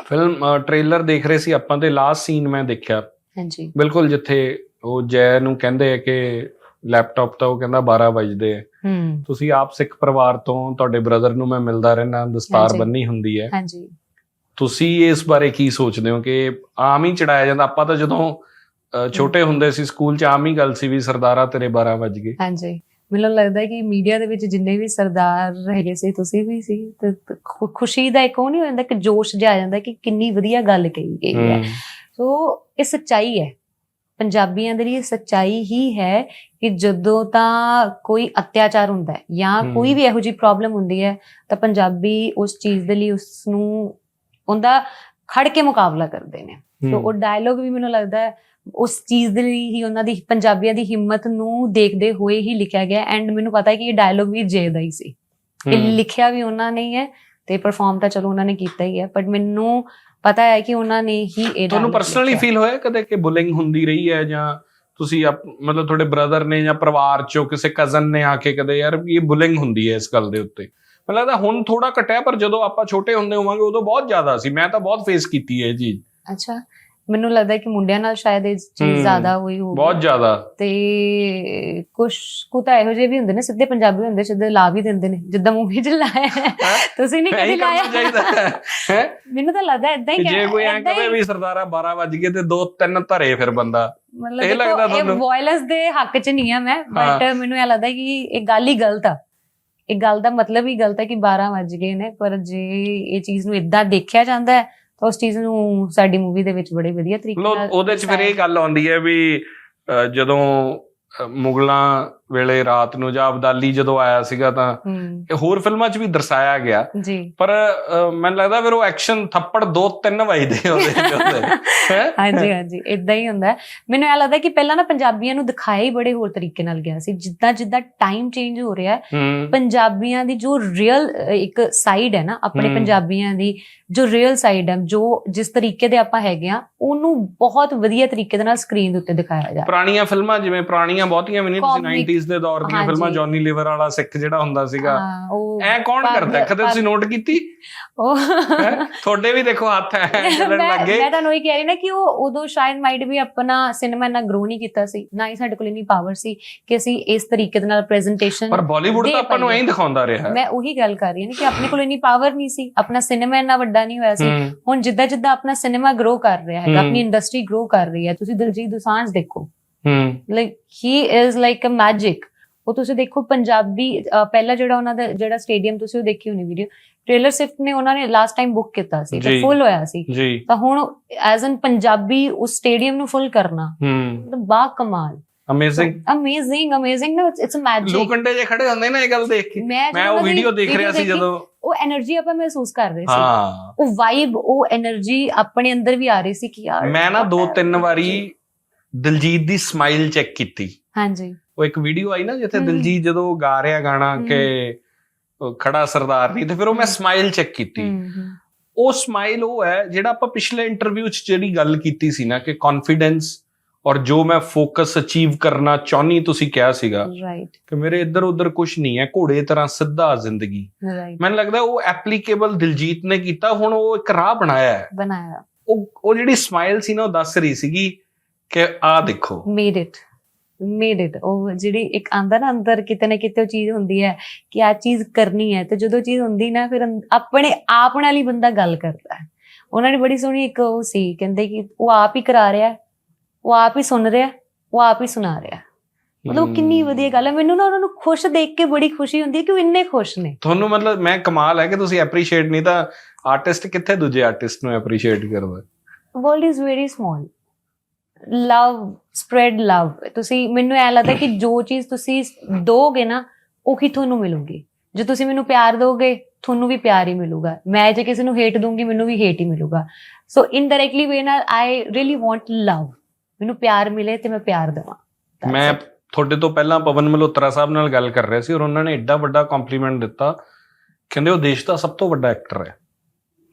ਫਿਲਮ ਟ੍ਰੇਲਰ ਦੇਖ ਰਹੇ ਸੀ ਆਪਾਂ ਤੇ ਲਾਸਟ ਸੀਨ ਮੈਂ ਦੇਖਿਆ। ਹਾਂਜੀ। ਬਿਲਕੁਲ ਜਿੱਥੇ ਉਹ ਜੈ ਨੂੰ ਕਹਿੰਦੇ ਆ ਕਿ ਲੈਪਟਾਪ ਤਾਂ ਉਹ ਕਹਿੰਦਾ 12 ਵਜਦੇ ਆ। ਹੂੰ। ਤੁਸੀਂ ਆਪ ਸਿੱਖ ਪਰਿਵਾਰ ਤੋਂ ਤੁਹਾਡੇ ਬ੍ਰਦਰ ਨੂੰ ਮੈਂ ਮਿਲਦਾ ਰਹਿਣਾ ਦਸਤਾਰ। ਬੰਨੀ ਹੁੰਦੀ ਹੈ। ਹਾਂਜੀ। ਤੁਸੀਂ ਇਸ ਬਾਰੇ ਕੀ ਸੋਚਦੇ ਹੋ ਕਿ ਆਮ ਹੀ ਚੜਾਇਆ ਜਾਂਦਾ? ਆਪਾਂ ਤਾਂ ਜਦੋਂ ਛੋਟੇ ਹੁੰਦੇ ਸੀ ਸਕੂਲ 'ਚ ਆਮ ਹੀ ਗੱਲ ਸੀ ਵੀ ਸਰਦਾਰਾ ਤੇਰੇ 12 ਵਜ ਗਏ। ਹਾਂਜੀ। ਮੈਨੂੰ ਲੱਗਦਾ ਹੈ ਕਿ ਮੀਡੀਆ ਦੇ ਵਿੱਚ ਜਿੰਨੇ ਵੀ ਸਰਦਾਰ ਹੈਗੇ ਸੀ ਤੁਸੀਂ ਵੀ ਸੀ ਤੇ ਖੁਸ਼ੀ ਦਾ ਇੱਕ ਉਹ ਨਹੀਂ ਹੋ ਜਾਂਦਾ ਕਿ ਜੋਸ਼ ਜਿਹਾ ਆ ਜਾਂਦਾ ਕਿ ਕਿੰਨੀ ਵਧੀਆ ਗੱਲ ਕਹੀ ਗਈ ਹੈ। ਸੋ ਇਹ ਸੱਚਾਈ ਹੈ। ਪੰਜਾਬੀਆਂ ਦੇ ਲਈ ਸੱਚਾਈ ਹੀ ਹੈ ਕਿ ਜਦੋਂ ਤਾਂ ਕੋਈ ਅਤਿਆਚਾਰ ਹੁੰਦਾ ਹੈ ਜਾਂ। ਕੋਈ ਵੀ ਇਹੋ ਜਿਹੀ ਪ੍ਰੋਬਲਮ ਹੁੰਦੀ ਹੈ ਤਾਂ ਪੰਜਾਬੀ ਉਸ ਚੀਜ਼ ਦੇ ਲਈ ਉਸ ਨੂੰ ਉਹਦਾ ਖੜ ਕੇ ਮੁਕਾਬਲਾ ਕਰਦੇ ਨੇ। ਸੋ ਉਹ ਡਾਇਲੋਗ ਵੀ ਮੈਨੂੰ ਲੱਗਦਾ ਹੈ ਉਸ ਚੀਜ਼ ਦੇ ਲਈ ਹੀ ਉਹਨਾਂ ਦੀ ਪੰਜਾਬੀਆਂ ਦੀ ਹਿੰਮਤ ਨੂੰ ਦੇਖਦੇ ਹੋਏ ਹੀ ਲਿਖਿਆ ਗਿਆ। ਐਂਡ ਮੈਨੂੰ ਪਤਾ ਹੈ ਕਿ ਇਹ ਡਾਇਲੋਗ ਵੀ ਜੈ ਦਾ ਹੀ ਸੀ। ਇਹ ਲਿਖਿਆ ਵੀ ਉਹਨਾਂ ਨੇ ਹੀ ਹੈ ਤੇ ਪਰਫਾਰਮ ਤਾਂ ਚਲੋ ਉਹਨਾਂ ਨੇ ਕੀਤਾ ਹੀ ਹੈ। ਬਟ ਮੈਨੂੰ ਪਤਾ ਹੈ ਕਿ ਉਹਨਾਂ ਨੇ ਹੀ ਇਹ ਤੁਹਾਨੂੰ ਪਰਸਨਲੀ। ਫੀਲ ਹੋਇਆ ਕਦੇ ਕਿ ਬੁਲਿੰਗ ਹੁੰਦੀ ਰਹੀ ਹੈ ਜਾਂ ਤੁਸੀਂ ਮਤਲਬ ਤੁਹਾਡੇ ਬ੍ਰਦਰ ਨੇ ਜਾਂ ਪਰਿਵਾਰ ਚੋਂ ਕਿਸੇ ਕਜ਼ਨ ਨੇ ਆ ਕੇ ਕਦੇ ਯਾਰ ਇਹ ਬੁਲਿੰਗ ਹੁੰਦੀ ਹੈ ਇਸ ਗੱਲ ਦੇ ਉੱਤੇ? ਮੈਨੂੰ ਲੱਗਦਾ ਹੁਣ ਥੋੜਾ ਘਟਿਆ ਪਰ ਜਦੋਂ ਆਪਾਂ ਛੋਟੇ ਹੁੰਦੇ ਹੋਵਾਂਗੇ ਉਦੋਂ ਬਹੁਤ ਜ਼ਿਆਦਾ ਸੀ। ਮੈਂ ਤਾਂ ਬਹੁਤ ਫੇਸ ਕੀਤੀ ਹੈ ਇਹ ਚੀਜ਼। ਅੱਛਾ। ਮੈਨੂੰ ਲੱਗਦਾ ਕਿ ਮੁੰਡਿਆਂ ਨਾਲ ਸ਼ਾਇਦ ਇਹ ਚੀਜ਼ ਜ਼ਿਆਦਾ ਹੋਈ ਹੋਊਗੀ। ਬਹੁਤ ਜ਼ਿਆਦਾ। ਤੇ ਕੁਝ ਕੁ ਤਾਂ ਇਹੋ ਜਿਹੇ ਵੀ ਹੁੰਦੇ ਨੇ ਸਿੱਧੇ ਪੰਜਾਬੀ ਹੁੰਦੇ ਸਿੱਧੇ ਲਾ ਵੀ ਦਿੰਦੇ ਨੇ ਜਿੱਦਾਂ ਮੂਵੀ 'ਚ ਲਾਇਆ? ਤੁਸੀਂ ਨਹੀਂ ਇਹੀ ਕਦੀ ਲਾਇਆ। ਹੈ? ਮੈਨੂੰ ਤਾਂ ਲੱਗਦਾ ਇਦਾਂ ਹੀ ਕਿ ਜੇ ਕੋਈ ਐਂ ਕਹੇ ਵੀ ਸਰਦਾਰਾ 12 ਵੱਜ ਗਏ ਤੇ ਦੋ ਤਿੰਨ ਧਰੇ ਫਿਰ ਬੰਦਾ। ਇਹ ਲੱਗਦਾ ਇਹ ਤੁਹਾਨੂੰ? ਵੋਇਲੈਂਸ ਦੇ ਹੱਕ 'ਚ ਨਹੀਂ ਆ ਮੈਂ ਬਟ ਮੈਨੂੰ ਇਹ ਲੱਗਦਾ ਕਿ ਇਹ ਗੱਲ ਹੀ ਗਲਤ ਆ। ਇਹ ਗੱਲ ਦਾ ਮਤਲਬ ਹੀ ਗਲਤ ਹੈ ਕਿ 12 ਵੱਜ ਗਏ ਨੇ ਪਰ ਜੇ ਇਹ ਚੀਜ਼ ਨੂੰ ਇਦਾਂ ਦੇਖਿਆ ਜਾਂਦਾ ਹੈ ਤਾਂ ਉਸ ਚੀਜ਼ ਨੂੰ ਸਾਡੀ ਮੂਵੀ ਦੇ ਵਿੱਚ ਬੜੇ ਵਧੀਆ ਤਰੀਕੇ ਨਾਲ ਉਹਦੇ ਚ ਫਿਰ ਇਹ ਗੱਲ ਆਉਂਦੀ ਹੈ ਵੀ ਜਦੋਂ ਮੁਗਲਾਂ ਵੇਲੇ ਰਾਤ ਨੂੰ ਜਾਂ ਅਬਦਾਲੀ ਜਦੋਂ ਆਇਆ ਸੀਗਾ ਤਾਂ ਇਹ ਹੋਰ ਫਿਲਮਾਂ 'ਚ ਵੀ ਦਰਸਾਇਆ ਗਿਆ। ਪਰ ਮੈਨੂੰ ਲੱਗਦਾ ਫਿਰ ਉਹ ਐਕਸ਼ਨ ਥੱਪੜ 2-3 ਵਜਦੇ ਉਹਦੇ ਹੁੰਦੇ ਹਾਂਜੀ ਹਾਂਜੀ ਇਦਾਂ ਹੀ ਹੁੰਦਾ। ਮੈਨੂੰ ਇਹ ਲੱਗਦਾ ਕਿ ਪਹਿਲਾਂ ਨਾ ਪੰਜਾਬੀਆਂ ਨੂੰ ਦਿਖਾਇਆ ਹੀ ਬੜੇ ਹੋਰ ਤਰੀਕੇ ਨਾਲ ਗਿਆ ਸੀ। ਜਿੱਦਾਂ ਜਿੱਦਾਂ ਟਾਈਮ ਚੇਂਜ ਹੋ ਰਿਹਾ ਪੰਜਾਬੀਆਂ ਦੀ ਜੋ ਰੀਅਲ ਇੱਕ ਸਾਈਡ ਹੈ ਨਾ ਆਪਣੇ ਪੰਜਾਬੀਆਂ ਦੀ ਜੋ ਰੀਅਲ ਸਾਈਡ ਹੈ ਜੋ ਜਿਸ ਤਰੀਕੇ ਦੇ ਆਪਾਂ ਹੈਗੇ ਆ ਉਹਨੂੰ ਬਹੁਤ ਵਧੀਆ ਤਰੀਕੇ ਦੇ ਨਾਲ ਸਕਰੀਨ ਦੇ ਉੱਤੇ ਦਿਖਾਇਆ ਜਾ ਪੁਰਾਣੀਆਂ ਫਿਲਮਾਂ ਜਿਵੇਂ ਪੁਰਾਣੀਆਂ ਬਹੁਤੀਆਂ ਵੀ ਨਹੀਂ 80s ਦੇ ਦੌਰ ਦੀਆਂ ਫਿਲਮਾਂ ਜੌਨੀ ਲੀਵਰ ਵਾਲਾ ਸਿੱਖ ਜਿਹੜਾ ਹੁੰਦਾ ਸੀਗਾ। ਐ ਕੌਣ ਕਰਦਾ? ਕਦੇ ਤੁਸੀਂ ਨੋਟ ਕੀਤੀ? ਉਹ ਤੁਹਾਡੇ ਵੀ ਦੇਖੋ ਹੱਥ ਐ ਚੱਲਣ ਲੱਗੇ ਮੈਂ ਤੁਹਾਨੂੰ ਇਹ ਕਹਿ ਰਹੀ ਨਾ ਕਿ ਉਹ ਉਦੋਂ ਸ਼ਾਇਦ ਮਾਈਟ ਵੀ ਆਪਣਾ ਸਿਨੇਮਾ ਨਾ ਗਰੋ ਨਹੀਂ ਕੀਤਾ ਸੀ। ਨਾ ਹੀ ਸਾਡੇ ਕੋਲ ਇਨੀ ਪਾਵਰ ਸੀ ਕਿ ਅਸੀਂ ਇਸ ਤਰੀਕੇ ਦੇ ਨਾਲ ਪ੍ਰੈਜੈਂਟੇਸ਼ਨ ਪਰ ਬਾਲੀਵੁੱਡ ਤਾਂ ਆਪਾਂ ਨੂੰ ਐਂ ਦਿਖਾਉਂਦਾ ਰਿਹਾ। ਮੈਂ ਉਹੀ ਗੱਲ ਕਰ ਰਹੀ ਹਾਂ ਕਿ ਆਪਣੇ ਕੋਲ ਇਨੀ ਪਾਵਰ ਨਹੀਂ ਸੀ। ਆਪਣਾ ਸਿਨੇਮਾ ਇੰਨਾ ਵੱਡਾ ਨਹੀਂ ਹੋਇਆ ਸੀ। ਹੁਣ ਜਿੱਦਾਂ ਜਿੱਦਾਂ ਆਪਣਾ ਸਿਨੇਮਾ ਗਰੋ ਕਰ ਰਿਹਾ ਹੈ। ਆਪਣੀ ਇੰਡਸਟਰੀ ਗਰੋ ਕਰ ਰਹੀ ਹੈ। ਤੁਸੀਂ ਦਿਲਜੀਤ ਦੁਸਾਂਝ ਦੇਖੋ। ਹੂੰ। Like he is like a magic ਉਹ ਤੁਸੀਂ ਦੇਖੋ ਪੰਜਾਬੀ ਪਹਿਲਾ ਜਿਹੜਾ ਉਹਨਾਂ ਦਾ ਜਿਹੜਾ ਸਟੇਡੀਅਮ ਤੁਸੀਂ ਉਹ ਦੇਖੀ ਹੋਣੀ ਵੀਡੀਓ ਟ੍ਰੇਲਰ ਸਿਫਟ ਨੇ ਉਹਨਾਂ ਨੇ ਲਾਸਟ ਟਾਈਮ ਬੁੱਕ ਕੀਤਾ ਸੀ ਤਾਂ ਫੁੱਲ ਹੋਇਆ ਸੀ। ਤਾਂ ਹੁਣ ਐਜ਼ ਐਨ ਪੰਜਾਬੀ ਉਸ ਸਟੇਡੀਅਮ ਨੂੰ ਫੁੱਲ ਕਰਨਾ। ਹੂੰ। ਬਾ ਕਮਾਲ। ਅਮੇਜ਼ਿੰਗ ਅਮੇਜ਼ਿੰਗ ਅਮੇਜ਼ਿੰਗ ਨਾ ਇਟਸ ਅ ਮੈਜਿਕ ਲੋਕੰਡੇ ਜੇ ਖੜੇ ਹੁੰਦੇ ਨਾ ਇਹ ਗੱਲ ਦੇਖ ਕੇ। ਮੈਂ ਉਹ ਵੀਡੀਓ ਦੇਖ ਰਿਹਾ ਸੀ ਜਦੋਂ। ਉਹ એનર્ਜੀ ਆਪਾਂ ਮਹਿਸੂਸ ਕਰ ਰਹੇ ਸੀ। ਉਹ ਵਾਈਬ ਉਹ એનર્ਜੀ ਆਪਣੇ ਅੰਦਰ ਵੀ ਆ ਰਹੀ ਸੀ ਕਿ ਯਾਰ ਮੈਂ ਨਾ ਦੋ ਤਿੰਨ ਵਾਰੀ ਦਿਲਜੀਤ ਦੀ ਸਮਾਈਲ ਚੈੱਕ ਕੀਤੀ। ਹਾਂਜੀ। ਉਹ ਇੱਕ ਵੀਡੀਓ ਆਈ ਨਾ ਜਿੱਥੇ। ਦਿਲਜੀਤ ਜਦੋਂ ਗਾ ਰਿਹਾ ਗਾਣਾ। ਕਿ ਖੜਾ ਸਰਦਾਰ ਨਹੀਂ ਤੇ ਫਿਰ ਉਹ ਮੈਂ। ਸਮਾਈਲ ਚੈੱਕ ਕੀਤੀ। ਉਹ ਸਮਾਈਲ ਉਹ ਹੈ ਜਿਹੜਾ ਆਪਾਂ ਪਿਛਲੇ ਇੰਟਰਵਿਊ 'ਚ ਜਿਹੜੀ ਗੱਲ ਕੀਤੀ ਸੀ ਨਾ ਕਿ ਕੌਨਫੀਡੈਂਸ ਔਰ ਜੋ ਮੈਂ ਫੋਕਸ ਅਚੀਵ ਕਰਨਾ ਚਾਹਨੀ ਤੁਸੀਂ ਕਿਹਾ ਸੀਗਾ ਰਾਈਟ ਕਿ ਮੇਰੇ ਇੱਧਰ ਉੱਧਰ ਕੁਝ ਨਹੀਂ ਹੈ ਘੋੜੇ ਤਰ੍ਹਾਂ ਸਿੱਧਾ ਜ਼ਿੰਦਗੀ। ਮੈਨੂੰ ਲੱਗਦਾ ਉਹ ਐਪਲੀਕੇਬਲ ਦਿਲਜੀਤ ਨੇ ਕੀਤਾ ਹੁਣ ਉਹ ਇੱਕ ਰਾਹ ਬਣਾਇਆ ਹੈ। ਬਣਾਇਆ। ਉਹ ਉਹ ਜਿਹੜੀ ਸਮਾਈਲ ਸੀ ਨਾ ਉਹ ਦੱਸ ਰਹੀ ਸੀਗੀ ਕਿ ਆਹ ਦੇਖੋ। ਮੇਡ ਇਟ ਮੇਡ ਇਟ ਉਹ ਜਿਹੜੀ ਇੱਕ ਆਂਦਾ ਨਾ ਅੰਦਰ ਕਿਤੇ ਨਾ ਕਿਤੇ ਉਹ ਚੀਜ਼ ਹੁੰਦੀ ਹੈ ਕਿ ਆ ਚੀਜ਼ ਕਰਨੀ ਹੈ। ਤੇ ਜਦੋਂ ਚੀਜ਼ ਹੁੰਦੀ ਨਾ ਫਿਰ ਆਪਣੇ ਆਪ ਨਾਲ ਹੀ ਬੰਦਾ ਗੱਲ ਕਰਦਾ ਹੈ। ਉਹਨਾਂ ਨੇ ਬੜੀ ਸੋਹਣੀ ਇੱਕ ਉਹ ਸੀ ਕਹਿੰਦੇ ਕਿ ਉਹ ਆਪ ਹੀ ਕਰਾ ਰਿਹਾ ਉਹ ਆਪ ਹੀ ਸੁਣ ਰਿਹਾ ਉਹ ਆਪ ਹੀ ਸੁਣਾ ਰਿਹਾ। ਮਤਲਬ ਕਿੰਨੀ ਵਧੀਆ ਗੱਲ ਹੈ। ਮੈਨੂੰ ਨਾ ਉਹਨਾਂ ਨੂੰ ਖੁਸ਼ ਦੇਖ ਕੇ ਬੜੀ ਖੁਸ਼ੀ ਹੁੰਦੀ ਹੈ ਕਿ ਉਹ ਇੰਨੇ ਖੁਸ਼ ਨੇ। ਤੁਹਾਨੂੰ ਮਤਲਬ ਮੈਂ ਕਮਾਲ ਹੈ ਕਿ ਤੁਸੀਂ ਐਪਰੀਸ਼ੀਏਟ ਨਹੀਂ ਤਾਂ ਆਰਟਿਸਟ ਕਿੱਥੇ ਦੂਜੇ ਆਰਟਿਸਟ ਨੂੰ ਐਪਰੀਸ਼ੀਏਟ ਕਰਦਾ world is very small love spread love ਤੁਸੀਂ ਮੈਨੂੰ ਐ ਲੱਗਦਾ ਕਿ ਜੋ ਚੀਜ਼ ਤੁਸੀਂ ਦੋਗੇ ਨਾ ਉਹੀ ਤੁਹਾਨੂੰ ਮਿਲੂਗੀ। ਜੇ ਤੁਸੀਂ ਮੈਨੂੰ ਪਿਆਰ ਦੋਗੇ ਤੁਹਾਨੂੰ ਵੀ ਪਿਆਰ ਹੀ ਮਿਲੂਗਾ। ਮੈਂ ਜੇ ਕਿਸੇ ਨੂੰ ਹੇਟ ਦੂੰਗੀ ਮੈਨੂੰ ਵੀ ਹੇਟ ਹੀ ਮਿਲੂਗਾ। ਸੋ ਇਨਡਾਇਰੈਕਟਲੀ ਵੇ ਨਾਲ ਆਈ ਰੀਲੀ ਵਾਂਟ ਲਵ ਮੈਨੂੰ ਪਿਆਰ ਮਿਲੇ ਤੇ ਮੈਂ ਪਿਆਰ ਦੇਵਾਂ। ਮੈਂ. ਤੁਹਾਡੇ ਤੋਂ ਪਹਿਲਾਂ ਪਵਨ ਮਲਹੋਤਰਾ ਸਾਹਿਬ ਨਾਲ ਗੱਲ ਕਰ ਰਿਹਾ ਸੀ ਔਰ ਉਹਨਾਂ ਨੇ ਐਡਾ ਵੱਡਾ ਕੰਪਲੀਮੈਂਟ ਦਿੱਤਾ। ਕਹਿੰਦੇ ਉਹ ਦੇਸ਼ ਦਾ ਸਭ ਤੋਂ ਵੱਡਾ ਐਕਟਰ ਹੈ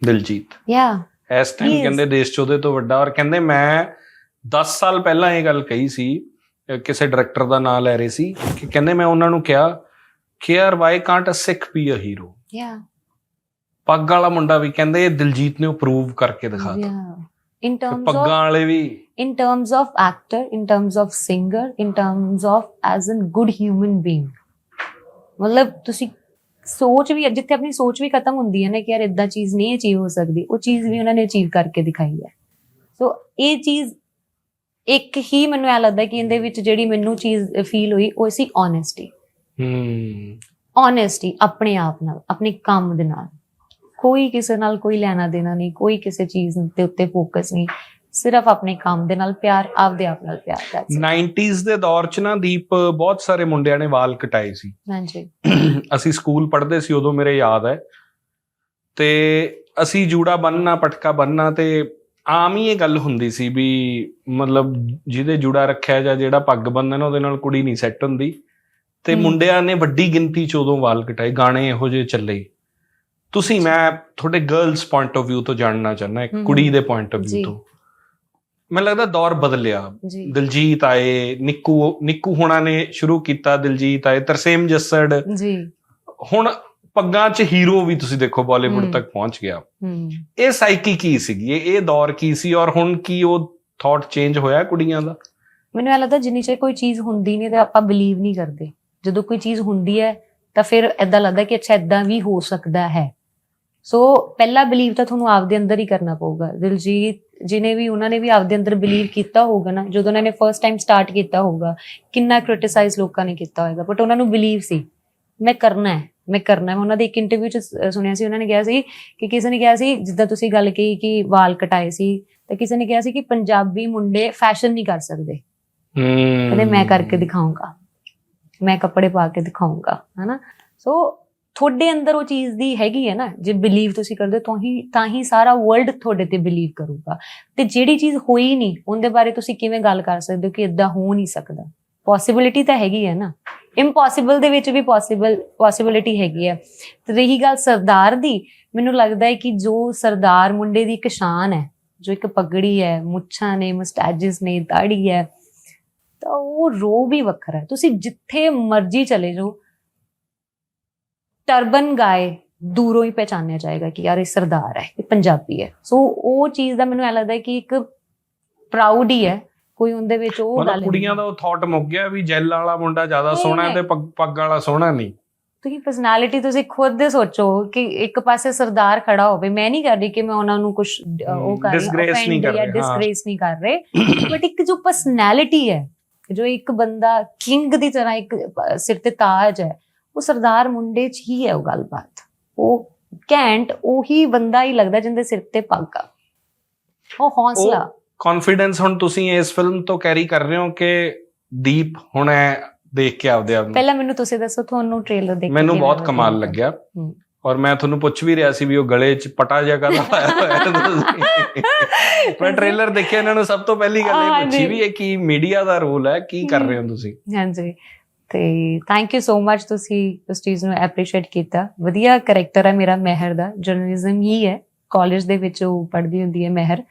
ਦਿਲਜੀਤ। Yeah ਇਸ ਟਾਈਮ. ਕਹਿੰਦੇ ਦੇਸ਼ 'ਚ ਉਹਦੇ ਤੋਂ ਵੱਡਾ ਔਰ ਕਹਿੰਦੇ ਮੈਂ 10 ਸਾਲ ਪਹਿਲਾਂ ਇਹ ਗੱਲ ਕਹੀ ਸੀ ਕਿਸੇ ਡਾਇਰੈਕਟਰ ਦਾ ਨਾਮ ਲੈ ਰਹੇ ਸੀ ਕਿ ਕਹਿੰਦੇ ਮੈਂ ਉਹਨਾਂ ਨੂੰ ਕਿਹਾ ਕਿ ਯਾਰ why can't a Sikh be a hero yeah. ਪੱਗ ਵਾਲਾ ਮੁੰਡਾ ਵੀ ਕਹਿੰਦੇ ਇਹ ਦਿਲਜੀਤ ਨੇ ਪ੍ਰੂਵ ਕਰਕੇ ਦਿਖਾਤਾ in ਤੇ terms ਪੱਗਾਂ ਵਾਲੇ ਵੀ in terms of actor in terms of singer in terms of as a good human being. ਮਤਲਬ ਤੁਸੀਂ ਸੋਚ ਵੀ ਜਿੱਥੇ ਆਪਣੀ ਸੋਚ ਵੀ ਖਤਮ ਹੁੰਦੀ ਹੈ ਨਾ ਕਿ ਯਾਰ ਇਦਾਂ ਚੀਜ਼ ਨਹੀਂ ਅਚੀਵ ਹੋ ਸਕਦੀ ਉਹ ਚੀਜ਼ ਵੀ ਉਹਨਾਂ ਨੇ ਅਚੀਵ ਕਰਕੇ ਦਿਖਾਈ ਹੈ। ਸੋ ਇਹ ਚੀਜ਼ ਇੱਕ ਹੀ ਮੈਨੂੰ ਐ ਲੱਗਦਾ ਕਿ ਇਹਦੇ ਵਿੱਚ ਜਿਹੜੀ ਮੈਨੂੰ ਚੀਜ਼ ਫੀਲ ਹੋਈ ਉਹ ਸੀ ਓਨੈਸਟੀ ਹੂੰ। ਓਨੈਸਟੀ ਆਪਣੇ ਆਪ ਨਾਲ ਆਪਣੇ ਕੰਮ ਦੇ ਨਾਲ। ਕੋਈ ਕਿਸੇ ਨਾਲ ਕੋਈ ਲੈਣਾ ਦੇਣਾ ਨਹੀਂ ਕੋਈ ਕਿਸੇ ਚੀਜ਼ ਦੇ ਉੱਤੇ ਫੋਕਸ ਨਹੀਂ। ਸਿਰਫ ਆਪਣੇ ਕੰਮ ਦੇ ਨਾਲ ਪਿਆਰ ਆਪਦੇ ਆਪ ਨਾਲ ਪਿਆਰ it. 90s ਦੇ ਦੌਰ 'ਚ ਨਾ ਦੀਪ ਬਹੁਤ ਸਾਰੇ ਮੁੰਡਿਆਂ ਨੇ ਵਾਲ ਕਟਾਏ ਸੀ। ਹਾਂਜੀ। ਅਸੀਂ ਸਕੂਲ ਪੜ੍ਹਦੇ ਸੀ ਉਦੋਂ ਮੇਰੇ ਯਾਦ ਹੈ। ਤੇ ਅਸੀਂ ਜੂੜਾ ਬੰਨਣਾ ਪਟਕਾ ਬੰਨਣਾ ਤੇ ਆਮ ਹੀ ਇਹ ਗੱਲ ਹੁੰਦੀ ਸੀ ਵੀ ਮਤਲਬ ਜਿਹਦੇ ਜੂੜਾ ਰੱਖਿਆ ਜਾਂ ਜਿਹੜਾ ਪੱਗ ਬੰਨਣਾ ਉਹਦੇ ਨਾਲ ਕੁੜੀ ਨਹੀਂ ਸੈੱਟ ਹੁੰਦੀ। ਤੇ। ਮੁੰਡਿਆਂ ਨੇ ਵੱਡੀ ਗਿਣਤੀ ਚ ਉਦੋਂ ਵਾਲ ਕਟਾਏ ਗਾਣੇ ਇਹੋ ਜਿਹੇ ਚੱਲੇ। ਤੁਸੀਂ ਮੈਂ ਤੁਹਾਡੇ ਗਰਲਸ ਪੁਆਇੰਟ ਆਫ View ਤੋਂ ਜਾਣਨਾ ਚਾਹੁੰਦਾ ਇੱਕ। ਕੁੜੀ ਦੇ ਪੁਆਇੰਟ ਆਫ। View ਤੋਂ। ਮੈਨੂੰ ਲੱਗਦਾ ਦੌਰ ਬਦਲਿਆ। ਦਿਲਜੀਤ ਆਏ ਨਿੱਕੂ ਨਿੱਕੂ ਹੋਣਾ ਨੇ ਸ਼ੁਰੂ ਕੀਤਾ ਦਿਲਜੀਤ ਆਏ ਤਰਸੇਮ ਜੱਸੜ। ਜੀ। ਹੁਣ ਪੱਗਾਂ 'ਚ ਹੀਰੋ ਵੀ ਤੁਸੀਂ ਦੇਖੋ ਬਾਲੀਵੁੱਡ। ਤੱਕ ਪਹੁੰਚ ਗਿਆ। ਇਹ ਸਾਈਕੀ ਕੀ ਸੀਗੀ? ਇਹ ਇਹ ਦੌਰ ਕੀ ਸੀ ਔਰ ਹੁਣ ਕੀ ਉਹ ਥਾਟ ਚੇਂਜ ਹੋਇਆ ਕੁੜੀਆਂ ਦਾ? ਮੈਨੂੰ ਇਹ ਲੱਗਦਾ ਜਿੰਨੀ ਚਿਰ ਕੋਈ ਚੀਜ਼ ਹੁੰਦੀ ਨਹੀਂ ਤਾਂ ਆਪਾਂ ਬਲੀਵ ਨਹੀਂ ਕਰਦੇ। ਜਦੋਂ ਕੋਈ ਚੀਜ਼ ਹੁੰਦੀ ਹੈ ਤਾਂ ਫਿਰ ਐਦਾਂ ਲੱਗਦਾ ਕਿ ਅੱਛਾ ਐਦਾਂ ਵੀ ਹੋ ਸਕਦਾ ਹੈ। ਸੋ ਪਹਿਲਾ ਬਲੀਵ ਤਾਂ ਤੁਹਾਨੂੰ ਆਪਦੇ ਅੰਦਰ ਹੀ ਕਰਨਾ ਪਊਗਾ। ਦਿਲਜੀਤ ਜਿਨੇ ਵੀ ਉਹਨਾਂ ਨੇ ਵੀ ਆਪਦੇ ਅੰਦਰ ਬਲੀਵ ਕੀਤਾ ਹੋਊਗਾ ਨਾ। ਜਦੋਂ ਉਹਨਾਂ ਨੇ ਫਰਸਟ ਟਾਈਮ ਸਟਾਰਟ ਕੀਤਾ ਹੋਊਗਾ ਕਿੰਨਾ ਕ੍ਰਿਟਿਸਾਈਜ਼ ਲੋਕਾਂ ਨੇ ਕੀਤਾ ਹੋਏਗਾ। ਬਟ ਉਹਨਾਂ ਨੂੰ ਬਲੀਵ ਸੀ ਮੈਂ ਕਰਨਾ ਹੈ। ਮੈਂ ਕਰਨਾ ਹੈ ਉਹਨਾਂ ਦੇ ਇੱਕ ਇੰਟਰਵਿਊ ਚ ਸੁਣਿਆ ਸੀ ਉਹਨਾਂ ਨੇ ਕਿਹਾ ਸੀ ਕਿ ਕਿਸੇ ਨੇ ਕਿਹਾ ਸੀ ਜਿੱਦਾਂ ਤੁਸੀਂ ਗੱਲ ਕਹੀ ਕਿ ਵਾਲ ਕਟਾਏ ਸੀ ਤੇ ਕਿਸੇ ਨੇ ਕਿਹਾ ਸੀ ਕਿ ਪੰਜਾਬੀ ਮੁੰਡੇ ਫੈਸ਼ਨ ਨਹੀਂ ਕਰ ਸਕਦੇ। ਹੂੰ। ਕਹਿੰਦੇ ਮੈਂ ਕਰਕੇ ਦਿਖਾਉਂਗਾ ਮੈਂ ਕੱਪੜੇ ਪਾ ਕੇ ਦਿਖਾਉਂਗਾ ਹਨਾ? ਸੋ ਤੁਹਾਡੇ ਅੰਦਰ ਉਹ ਚੀਜ਼ ਦੀ ਹੈਗੀ ਹੈ ਨਾ ਜੇ ਬਿਲੀਵ ਤੁਸੀਂ ਕਰਦੇ ਤਾਂ ਹੀ ਤਾਂ ਹੀ ਸਾਰਾ ਵਰਲਡ ਤੁਹਾਡੇ ਤੇ ਬਿਲੀਵ ਕਰੂਗਾ। ਤੇ ਜਿਹੜੀ ਚੀਜ਼ ਹੋਈ ਨਹੀਂ ਉਹਦੇ ਬਾਰੇ ਤੁਸੀਂ ਕਿਵੇਂ ਗੱਲ ਕਰ ਸਕਦੇ ਹੋ ਕਿ ਇਦਾਂ ਹੋ ਨਹੀਂ ਸਕਦਾ? ਪੋਸਿਬਿਲਿਟੀ ਤਾਂ ਹੈਗੀ ਹੈ ਨਾ। ਇੰਪੋਸੀਬਲ ਦੇ ਵਿੱਚ ਵੀ ਪੋਸੀਬਲ ਪੋਸਿਬਿਲਿਟੀ ਹੈਗੀ ਹੈ ਤੇ ਰਹੀ ਗੱਲ ਸਰਦਾਰ ਦੀ, ਮੈਨੂੰ ਲੱਗਦਾ ਹੈ ਕਿ ਜੋ ਸਰਦਾਰ ਮੁੰਡੇ ਦੀ ਇੱਕ ਸ਼ਾਨ ਹੈ, ਜੋ ਇੱਕ ਪਗੜੀ ਹੈ, ਮੁੱਛਾਂ ਨੇ ਮਸਟੈਜਸ ਨੇ ਦਾੜੀ ਹੈ, ਤਾਂ ਉਹ ਰੋ ਵੀ ਵੱਖਰਾ ਤੁਸੀਂ ਜਿੱਥੇ ਮਰਜ਼ੀ ਚਲੇ ਜਾਓ, ਟਰਬਨ ਗਾਏ, ਦੂਰੋਂ ਹੀ ਪਹਿਚਾਨਿਆ ਜਾਏਗਾ ਕਿ ਯਾਰ ਇਹ ਸਰਦਾਰ ਹੈ, ਇਹ ਪੰਜਾਬੀ ਹੈ। ਸੋ ਉਹ ਚੀਜ਼ ਦਾ ਮੈਨੂੰ ਇਹ ਲੱਗਦਾ ਕਿ ਇੱਕ ਪ੍ਰਾਊਡ ਹੀ ਹੈ ਕੋਈ ਉਹਦੇ ਵਿੱਚ ਉਹ ਗੱਲ ਕੁੜੀਆਂ ਦਾ ਉਹ ਥਾਟ ਮੁੱਕ ਗਿਆ ਵੀ ਜੈਲ ਵਾਲਾ ਮੁੰਡਾ ਜ਼ਿਆਦਾ ਸੋਹਣਾ ਤੇ। ਪੱਗ ਵਾਲਾ ਸੋਹਣਾ ਨਹੀਂ। ਤੁਸੀਂ ਪਰਸਨੈਲਿਟੀ ਤੁਸੀਂ ਖੁਦ ਦੇ ਸੋਚੋ ਕਿ ਇੱਕ ਪਾਸੇ ਸਰਦਾਰ ਖੜਾ ਹੋਵੇ। ਮੈਂ ਨਹੀਂ ਕਰ ਰਹੀ ਕਿ ਮੈਂ ਉਹਨਾਂ ਨੂੰ ਕੁਝ ਉਹ ਕਰ Disgrace ਨਹੀਂ ਕਰ ਰਹੇ, ਹਾਂ। ਡਿਸਗ੍ਰੇਸ ਨਹੀਂ ਕਰ ਰਹੇ। ਬਟ ਇੱਕ ਜੋ ਪਰਸਨੈਲਿਟੀ ਹੈ ਜੋ ਇੱਕ ਬੰਦਾ ਕਿੰਗ ਦੀ ਤਰ੍ਹਾਂ ਇੱਕ ਸਿਰ ਤੇ ਤਾਜ ਹੈ ਉਹ ਸਰਦਾਰ ਮੁੰਡੇ 'ਚ ਹੀ ਹੈ ਉਹ ਗੱਲਬਾਤ। ਉਹ ਕੈਂਟ ਉਹੀ ਬੰਦਾ ਹੀ ਲੱਗਦਾ ਜਿੰਦੇ ਸਿਰ ਤੇ ਪੱਗ ਆ। ਉਹ ਹੌਸਲਾ। ਕੌਨਫੀਡੈਂਸ ਹੁਣ ਤੁਸੀਂ ਇਸ ਫਿਲਮ ਤੋਂ ਕੈਰੀ ਕਰ ਰਹੇ ਹੋ ਕਿ ਦੀਪ ਹੁਣ ਐ ਦੇਖ ਕੇ ਆਪਦੇ ਆਪ ਨੂੰ? ਪਹਿਲਾਂ ਮੈਨੂੰ ਤੁਸੀਂ ਦੱਸੋ ਤੁਹਾਨੂੰ ਟ੍ਰੇਲਰ ਦੇਖ ਕੇ ਮੈਨੂੰ ਬਹੁਤ ਕਮਾਲ ਲੱਗਿਆ। ਹੂੰ। ਔਰ ਮੈਂ ਤੁਹਾਨੂੰ ਪੁੱਛ ਵੀ ਰਿਹਾ ਸੀ ਵੀ ਉਹ ਗਲੇ 'ਚ ਪਟਾ ਜਿਹਾ ਕਾਹਦਾ ਪਾਇਆ ਹੋਇਆ ਹੈ ਤੁਸੀਂ? ਮੈਂ ਟ੍ਰੇਲਰ ਦੇਖਿਆ ਇਹਨਾਂ ਨੂੰ ਸਭ ਤੋਂ ਪਹਿਲੀ ਗੱਲ ਇਹ ਹਾਂ, ਪੁੱਛੀ। ਵੀ ਇਹ ਕੀ ਮੀਡੀਆ ਦਾ ਰੋਲ ਹੈ ਕੀ ਕਰ ਰਹੇ ਹੋ ਤੁਸੀਂ? ਹਾਂਜੀ। ਤੇ ਥੈਂਕ ਯੂ ਸੋ ਮਚ ਤੁਸੀਂ ਉਸ ਚੀਜ਼ ਨੂੰ ਐਪਰੀਸ਼ੀਏਟ ਕੀਤਾ। ਵਧੀਆ ਕੈਰੈਕਟਰ ਹੈ ਮੇਰਾ ਮਹਿਰ ਦਾ। ਜਰਨਲਿਜ਼ਮ ਹੀ ਹੈ। ਕਾਲਜ ਦੇ ਵਿੱਚ ਉਹ ਪੜ੍ਹਦੀ ਹੁੰਦੀ ਹੈ ਮਹਿਰ।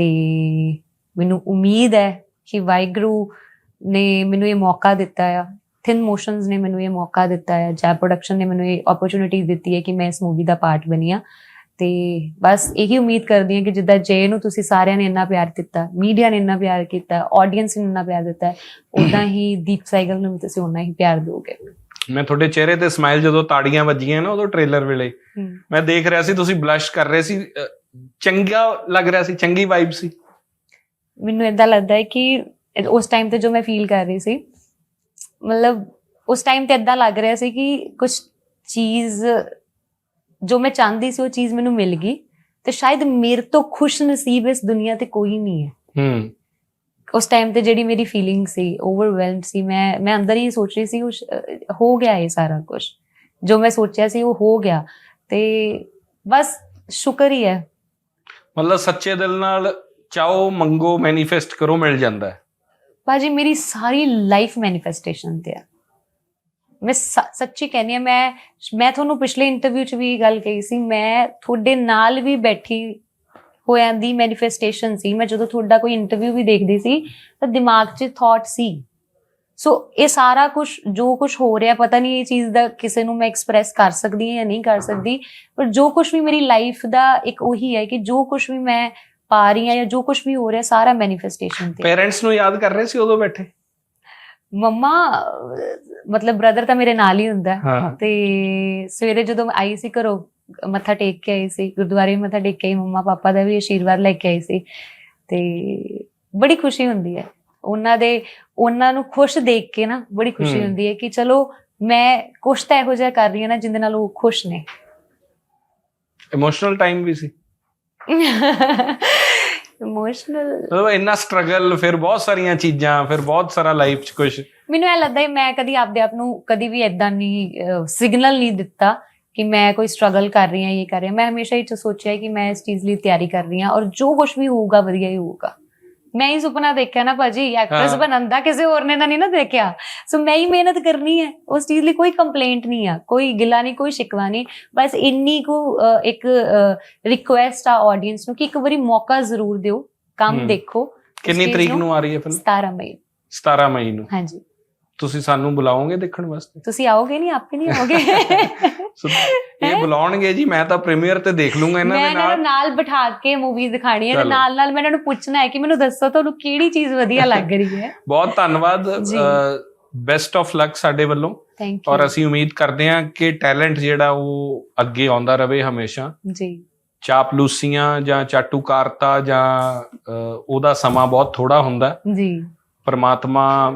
ਤੇ ਮੈਨੂੰ ਉਮੀਦ ਹੈ ਕਿ ਵਾਹਿਗੁਰੂ ਨੇ ਮੈਨੂੰ ਇਹ ਮੌਕਾ ਦਿੱਤਾ ਆ। ਥਿਨ ਮੋਸ਼ਨਸ ਨੇ ਮੈਨੂੰ ਇਹ ਮੌਕਾ ਦਿੱਤਾ ਹੈ ਜੈ ਪ੍ਰੋਡਕਸ਼ਨ ਨੇ ਮੈਨੂੰ ਇਹ ਓਪਰਚ्युनिटी ਦਿੱਤੀ ਹੈ ਕਿ ਮੈਂ ਇਸ ਮੂਵੀ ਦਾ ਪਾਰਟ ਬਣੀਆ ਤੇ ਬਸ ਇਹੀ ਉਮੀਦ ਕਰਦੀ ਹਾਂ ਕਿ ਜਿੱਦਾਂ ਜੇ ਨੂੰ ਤੁਸੀਂ ਸਾਰਿਆਂ ਨੇ ਇੰਨਾ ਪਿਆਰ ਦਿੱਤਾ ਮੀਡੀਆ ਨੇ ਇੰਨਾ ਪਿਆਰ ਕੀਤਾ ਆਡੀਅנס ਨੇ ਇੰਨਾ ਪਿਆਰ ਦਿੱਤਾ ਉਦਾਂ ਹੀ ਦੀਪ ਸਾਈਕਲ ਨੂੰ ਵੀ ਤੁਸੀਂ ਉਨਾ ਹੀ ਪਿਆਰ ਦਿਓਗੇ। ਮੈਂ ਤੁਹਾਡੇ ਚਿਹਰੇ ਤੇ ਸਮਾਈਲ ਜਦੋਂ ਤਾੜੀਆਂ ਵੱਜੀਆਂ ਨਾ ਉਦੋਂ ਟ੍ਰੇਲਰ ਵੇਲੇ ਮੈਂ ਦੇਖ ਰਿਹਾ ਸੀ ਤੁਸੀਂ ਬਲਸ਼ ਕਰ ਰਹੇ ਸੀ ਚੰਗਾ ਲੱਗ ਰਿਹਾ ਸੀ ਚੰਗੀ ਵਾਈਬ ਸੀ। ਮੈਨੂੰ ਇਦਾਂ ਲੱਗਦਾ ਹੈ ਕਿ ਉਸ ਟਾਈਮ ਤੇ ਜੋ ਮੈਂ ਫੀਲ ਕਰ ਰਹੀ ਸੀ ਮਤਲਬ ਉਸ ਟਾਈਮ ਤੇ ਇਦਾਂ ਲੱਗ ਰਿਹਾ ਸੀ ਕਿ ਕੁਝ ਚੀਜ਼ ਜੋ ਮੈਂ ਚਾਹੁੰਦੀ ਸੀ ਉਹ ਚੀਜ਼ ਮੈਨੂੰ ਮਿਲ ਗਈ ਤੇ ਸ਼ਾਇਦ ਮੇਰੇ ਤੋਂ ਖੁਸ਼ ਨਸੀਬ ਇਸ ਦੁਨੀਆ ਤੇ ਕੋਈ ਨਹੀਂ ਹੈ। ਹੂੰ। ਉਸ ਟਾਈਮ ਤੇ ਜਿਹੜੀ ਮੇਰੀ ਫੀਲਿੰਗ ਸੀ ਓਵਰਵੈਲਮਡ ਸੀ ਮੈਂ ਮੈਂ ਅੰਦਰ ਹੀ ਸੋਚ ਰਹੀ ਸੀ ਹੋ ਗਿਆ ਇਹ ਸਾਰਾ ਕੁਝ ਜੋ ਮੈਂ ਸੋਚਿਆ ਸੀ ਉਹ ਹੋ ਗਿਆ ਤੇ ਬਸ ਸ਼ੁਕਰ ਹੀ ਹੈ। ਮਤਲਬ ਸੱਚੇ ਦਿਲ ਨਾਲ ਚਾਹੋ, ਮੰਗੋ ਮੈਨੀਫੈਸਟ ਕਰੋ, ਮਿਲ ਜਾਂਦਾ ਹੈ। ਬਾਜੀ ਮੇਰੀ ਸਾਰੀ ਲਾਈਫ ਮੈਨੀਫੈਸਟੇਸ਼ਨ ਤੇ ਆ। ਮੈਂ ਸੱਚੀ ਕਹਿੰਦੀ ਆ ਮੈਂ ਮੈਂ ਤੁਹਾਨੂੰ ਪਿਛਲੇ ਇੰਟਰਵਿਊ 'ਚ ਵੀ ਗੱਲ ਕਹੀ ਸੀ, ਮੈਂ ਤੁਹਾਡੇ ਨਾਲ ਵੀ ਬੈਠੀ ਹੋਇਆਂ ਦੀ ਮੈਨੀਫੈਸਟੇਸ਼ਨ ਸੀ। ਮੈਂ ਜਦੋਂ ਤੁਹਾਡਾ ਕੋਈ ਇੰਟਰਵਿਊ ਵੀ ਦੇਖਦੀ ਸੀ, ਤਾਂ ਦਿਮਾਗ 'ਚ ਥਾਟ ਸੀ। ਸੋ ਇਹ ਸਾਰਾ ਕੁਝ ਜੋ ਕੁਝ ਹੋ ਰਿਹਾ ਪਤਾ ਨਹੀਂ ਇਹ ਚੀਜ਼ ਦਾ ਕਿਸੇ ਨੂੰ ਮੈਂ ਐਕਸਪ੍ਰੈਸ ਕਰ ਸਕਦੀ ਹਾਂ ਜਾਂ ਨਹੀਂ ਕਰ ਸਕਦੀ ਪਰ ਜੋ ਕੁਝ ਵੀ ਮੇਰੀ ਲਾਈਫ ਦਾ ਇੱਕ ਉਹੀ ਹੈ ਕਿ ਜੋ ਕੁਝ ਵੀ ਮੈਂ ਪਾ ਰਹੀ ਹਾਂ ਜਾਂ ਜੋ ਕੁਝ ਵੀ ਹੋ ਰਿਹਾ ਸਾਰਾ ਮੈਨੀਫੈਸਟੇਸ਼ਨ ਤੇ। ਪੇਰੈਂਟਸ ਨੂੰ ਯਾਦ ਕਰ ਰਹੇ ਸੀ ਉਦੋਂ ਬੈਠੇ? ਮੰਮਾ ਮਤਲਬ ਬ੍ਰਦਰ ਤਾਂ ਮੇਰੇ ਨਾਲ ਹੀ ਹੁੰਦਾ। ਤੇ ਸਵੇਰੇ ਜਦੋਂ ਮੈਂ ਆਈ ਸੀ ਘਰੋਂ ਮੱਥਾ ਟੇਕ ਕੇ ਆਈ ਸੀ ਗੁਰਦੁਆਰੇ ਮੱਥਾ ਟੇਕ ਕੇ ਮੰਮਾ ਪਾਪਾ ਦਾ ਵੀ ਆਸ਼ੀਰਵਾਦ ਲੈ ਕੇ ਆਈ ਸੀ। ਤੇ ਬੜੀ ਖੁਸ਼ੀ ਹੁੰਦੀ ਹੈ। ਉਹਨਾਂ ਦੇ ਉਹਨਾਂ ਨੂੰ ਖੁਸ਼ ਦੇਖ ਕੇ ਨਾ ਬੜੀ ਖੁਸ਼ੀ। ਹੁੰਦੀ ਹੈ ਕਿ ਚਲੋ ਮੈਂ ਕੁਛ ਤਾਂ ਇਹੋ ਜਿਹਾ ਕਰ ਰਹੀ ਹਾਂ ਨਾ ਜਿੰਦੇ ਨਾਲ ਉਹ ਖੁਸ਼ ਨੇ। ਇਮੋਸ਼ਨਲ ਟਾਈਮ ਵੀ ਸੀ। ਇਮੋਸ਼ਨਲ ਮਤਲਬ ਇੰਨਾ ਸਟਰਗਲ ਫਿਰ ਬਹੁਤ ਸਾਰੀਆਂ ਚੀਜ਼ਾਂ ਫਿਰ ਬਹੁਤ ਸਾਰਾ ਲਾਈਫ 'ਚ ਕੁਝ ਮੈਨੂੰ ਇਹ ਲੱਗਦਾ ਹੈ ਮੈਂ ਕਦੀ ਆਪਦੇ ਆਪ ਨੂੰ ਕਦੀ ਵੀ ਐਦਾਂ ਨਹੀਂ ਸਿਗਨਲ ਨਹੀਂ ਦਿੱਤਾ ਕਿ ਮੈਂ ਕੋਈ ਸਟਰਗਲ ਕਰ ਰਹੀ ਹਾਂ ਇਹ ਕਰ ਰਹੀ ਹਾਂ। ਮੈਂ ਹਮੇਸ਼ਾ ਹੀ ਸੋਚਿਆ ਕਿ ਮੈਂ ਇਸ ਚੀਜ਼ ਲਈ ਤਿਆਰੀ ਕਰ ਰਹੀ ਹਾਂ ਔਰ ਜੋ ਕੁਝ ਵੀ ਹੋਊਗਾ ਵਧੀਆ ਹੀ ਹੋਊਗਾ। ਮੈਂ ਹੀ ਸੁਪਨਾ ਦੇਖਿਆ ਨਾ ਭਾਜੀ ਐਕਟਰੈਸ। ਬਣਨ ਦਾ ਕਿਸੇ ਹੋਰ ਨੇ ਤਾਂ ਨਹੀਂ ਨਾ ਦੇਖਿਆ। ਸੋ ਮੈਂ ਹੀ ਮਿਹਨਤ ਕਰਨੀ ਹੈ ਉਸ ਚੀਜ਼ ਲਈ ਕੋਈ ਕੰਪਲੇਂਟ ਨਹੀਂ ਆ ਕੋਈ ਗਿਲਾ ਨਹੀਂ ਕੋਈ ਸ਼ਿਕਵਾ ਨਹੀਂ। ਬਸ ਇੰਨੀ ਕੁ ਇੱਕ ਰਿਕੁਐਸਟ ਆ ਆਡੀਅנס ਨੂੰ ਕਿ ਇੱਕ ਵਾਰੀ ਮੌਕਾ ਜ਼ਰੂਰ ਦਿਓ ਕੰਮ। ਦੇਖੋ ਕਿੰਨੀ ਤਰੀਕ ਨੂੰ ਆ ਰਹੀ ਹੈ ਫਿਲਮ? 17 ਮਈ 17 ਮਈ ਨੂੰ। ਹਾਂਜੀ। ਤੁਸੀਂ ਸਾਨੂੰ ਬੁਲਾਓਗੇ ਦੇਖਣ ਵਾਸਤੇ? ਤੁਸੀਂ ਆਓਗੇ ਨਹੀਂ ਆਪੇ ਨਹੀਂ ਆਓਗੇ। ਸੋ ਇਹ ਬੁਲਾਉਣਗੇ ਜੀ ਮੈਂ ਤਾਂ ਪ੍ਰੀਮੀਅਰ ਤੇ ਦੇਖ ਲੂੰਗਾ ਇਹਨਾਂ ਦੇ ਨਾਲ। ਨਾਲ ਬਿਠਾ ਕੇ ਮੂਵੀਜ਼ ਦਿਖਾਣੀ ਹੈ। ਨਾਲ ਨਾਲ ਮੈਂ ਇਹਨਾਂ ਨੂੰ ਪੁੱਛਣਾ ਹੈ ਕਿ ਮੈਨੂੰ ਦੱਸੋ ਤੁਹਾਨੂੰ ਕਿਹੜੀ ਚੀਜ਼ ਵਧੀਆ ਲੱਗ ਰਹੀ ਹੈ। ਬਹੁਤ ਧੰਨਵਾਦ। ਬੈਸਟ ਆਫ ਲੱਕ ਸਾਡੇ ਵੱਲੋਂ। ਔਰ ਅਸੀਂ ਉਮੀਦ ਕਰਦੇ ਹਾਂ ਕਿ ਟੈਲੈਂਟ ਜਿਹੜਾ ਉਹ ਅੱਗੇ ਆਉਂਦਾ ਰਵੇ ਹਮੇਸ਼ਾ। ਜੀ। ਚਾਪਲੂਸੀਆਂ ਜਾਂ ਚਾਟੂਕਾਰਤਾ ਜਾਂ ਉਹਦਾ ਸਮਾਂ ਬਹੁਤ ਥੋੜਾ ਹੁੰਦਾ। ਜੀ। ਪਰਮਾਤਮਾ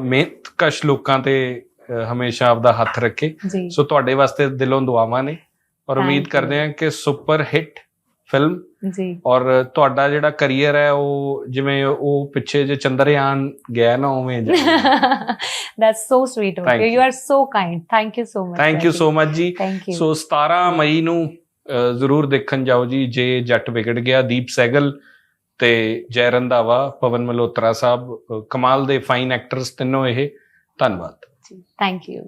ਮਿਹਨਤਕਸ਼ ਲੋਕਾਂ ਤੇ ਹਮੇਸ਼ਾ ਆਪਦਾ ਹੱਥ ਰੱਖੇ। ਜੀ। ਸੋ ਤੁਹਾਡੇ ਵਾਸਤੇ ਦਿਲੋਂ ਦੁਆਵਾਂ ਨੇ। ਔਰ ਉਮੀਦ. ਕਰਦੇ ਹਾਂ ਕਿ ਸੁਪਰ ਹਿੱਟ ਫਿਲਮ ਜੀ। ਔਰ ਤੁਹਾਡਾ ਜਿਹੜਾ ਕੈਰੀਅਰ ਹੈ ਉਹ ਜਿਵੇਂ ਉਹ ਪਿੱਛੇ ਜੇ ਚੰਦਰਯਾਨ ਗਿਆ ਨਾ ਉਵੇਂ that's so sweet Thank you you. Are so kind thank you so much thank you so much ji you so 17 ਮਈ ਨੂੰ ਜ਼ਰੂਰ ਦੇਖਣ ਜਾਓ ਜੀ। ਜੇ ਜੱਟ ਵਿਗੜ ਗਿਆ ਦੀਪ ਸੈਗਲ ਤੇ ਜੈ ਰੰਧਾਵਾ ਪਵਨ ਮਲਹੋਤਰਾ ਸਾਹਿਬ ਕਮਾਲ ਦੇ ਫਾਈਨ ਐਕਟਰਸ ਤਿੰਨੋਂ ਇਹ। ਧੰਨਵਾਦ। Thank you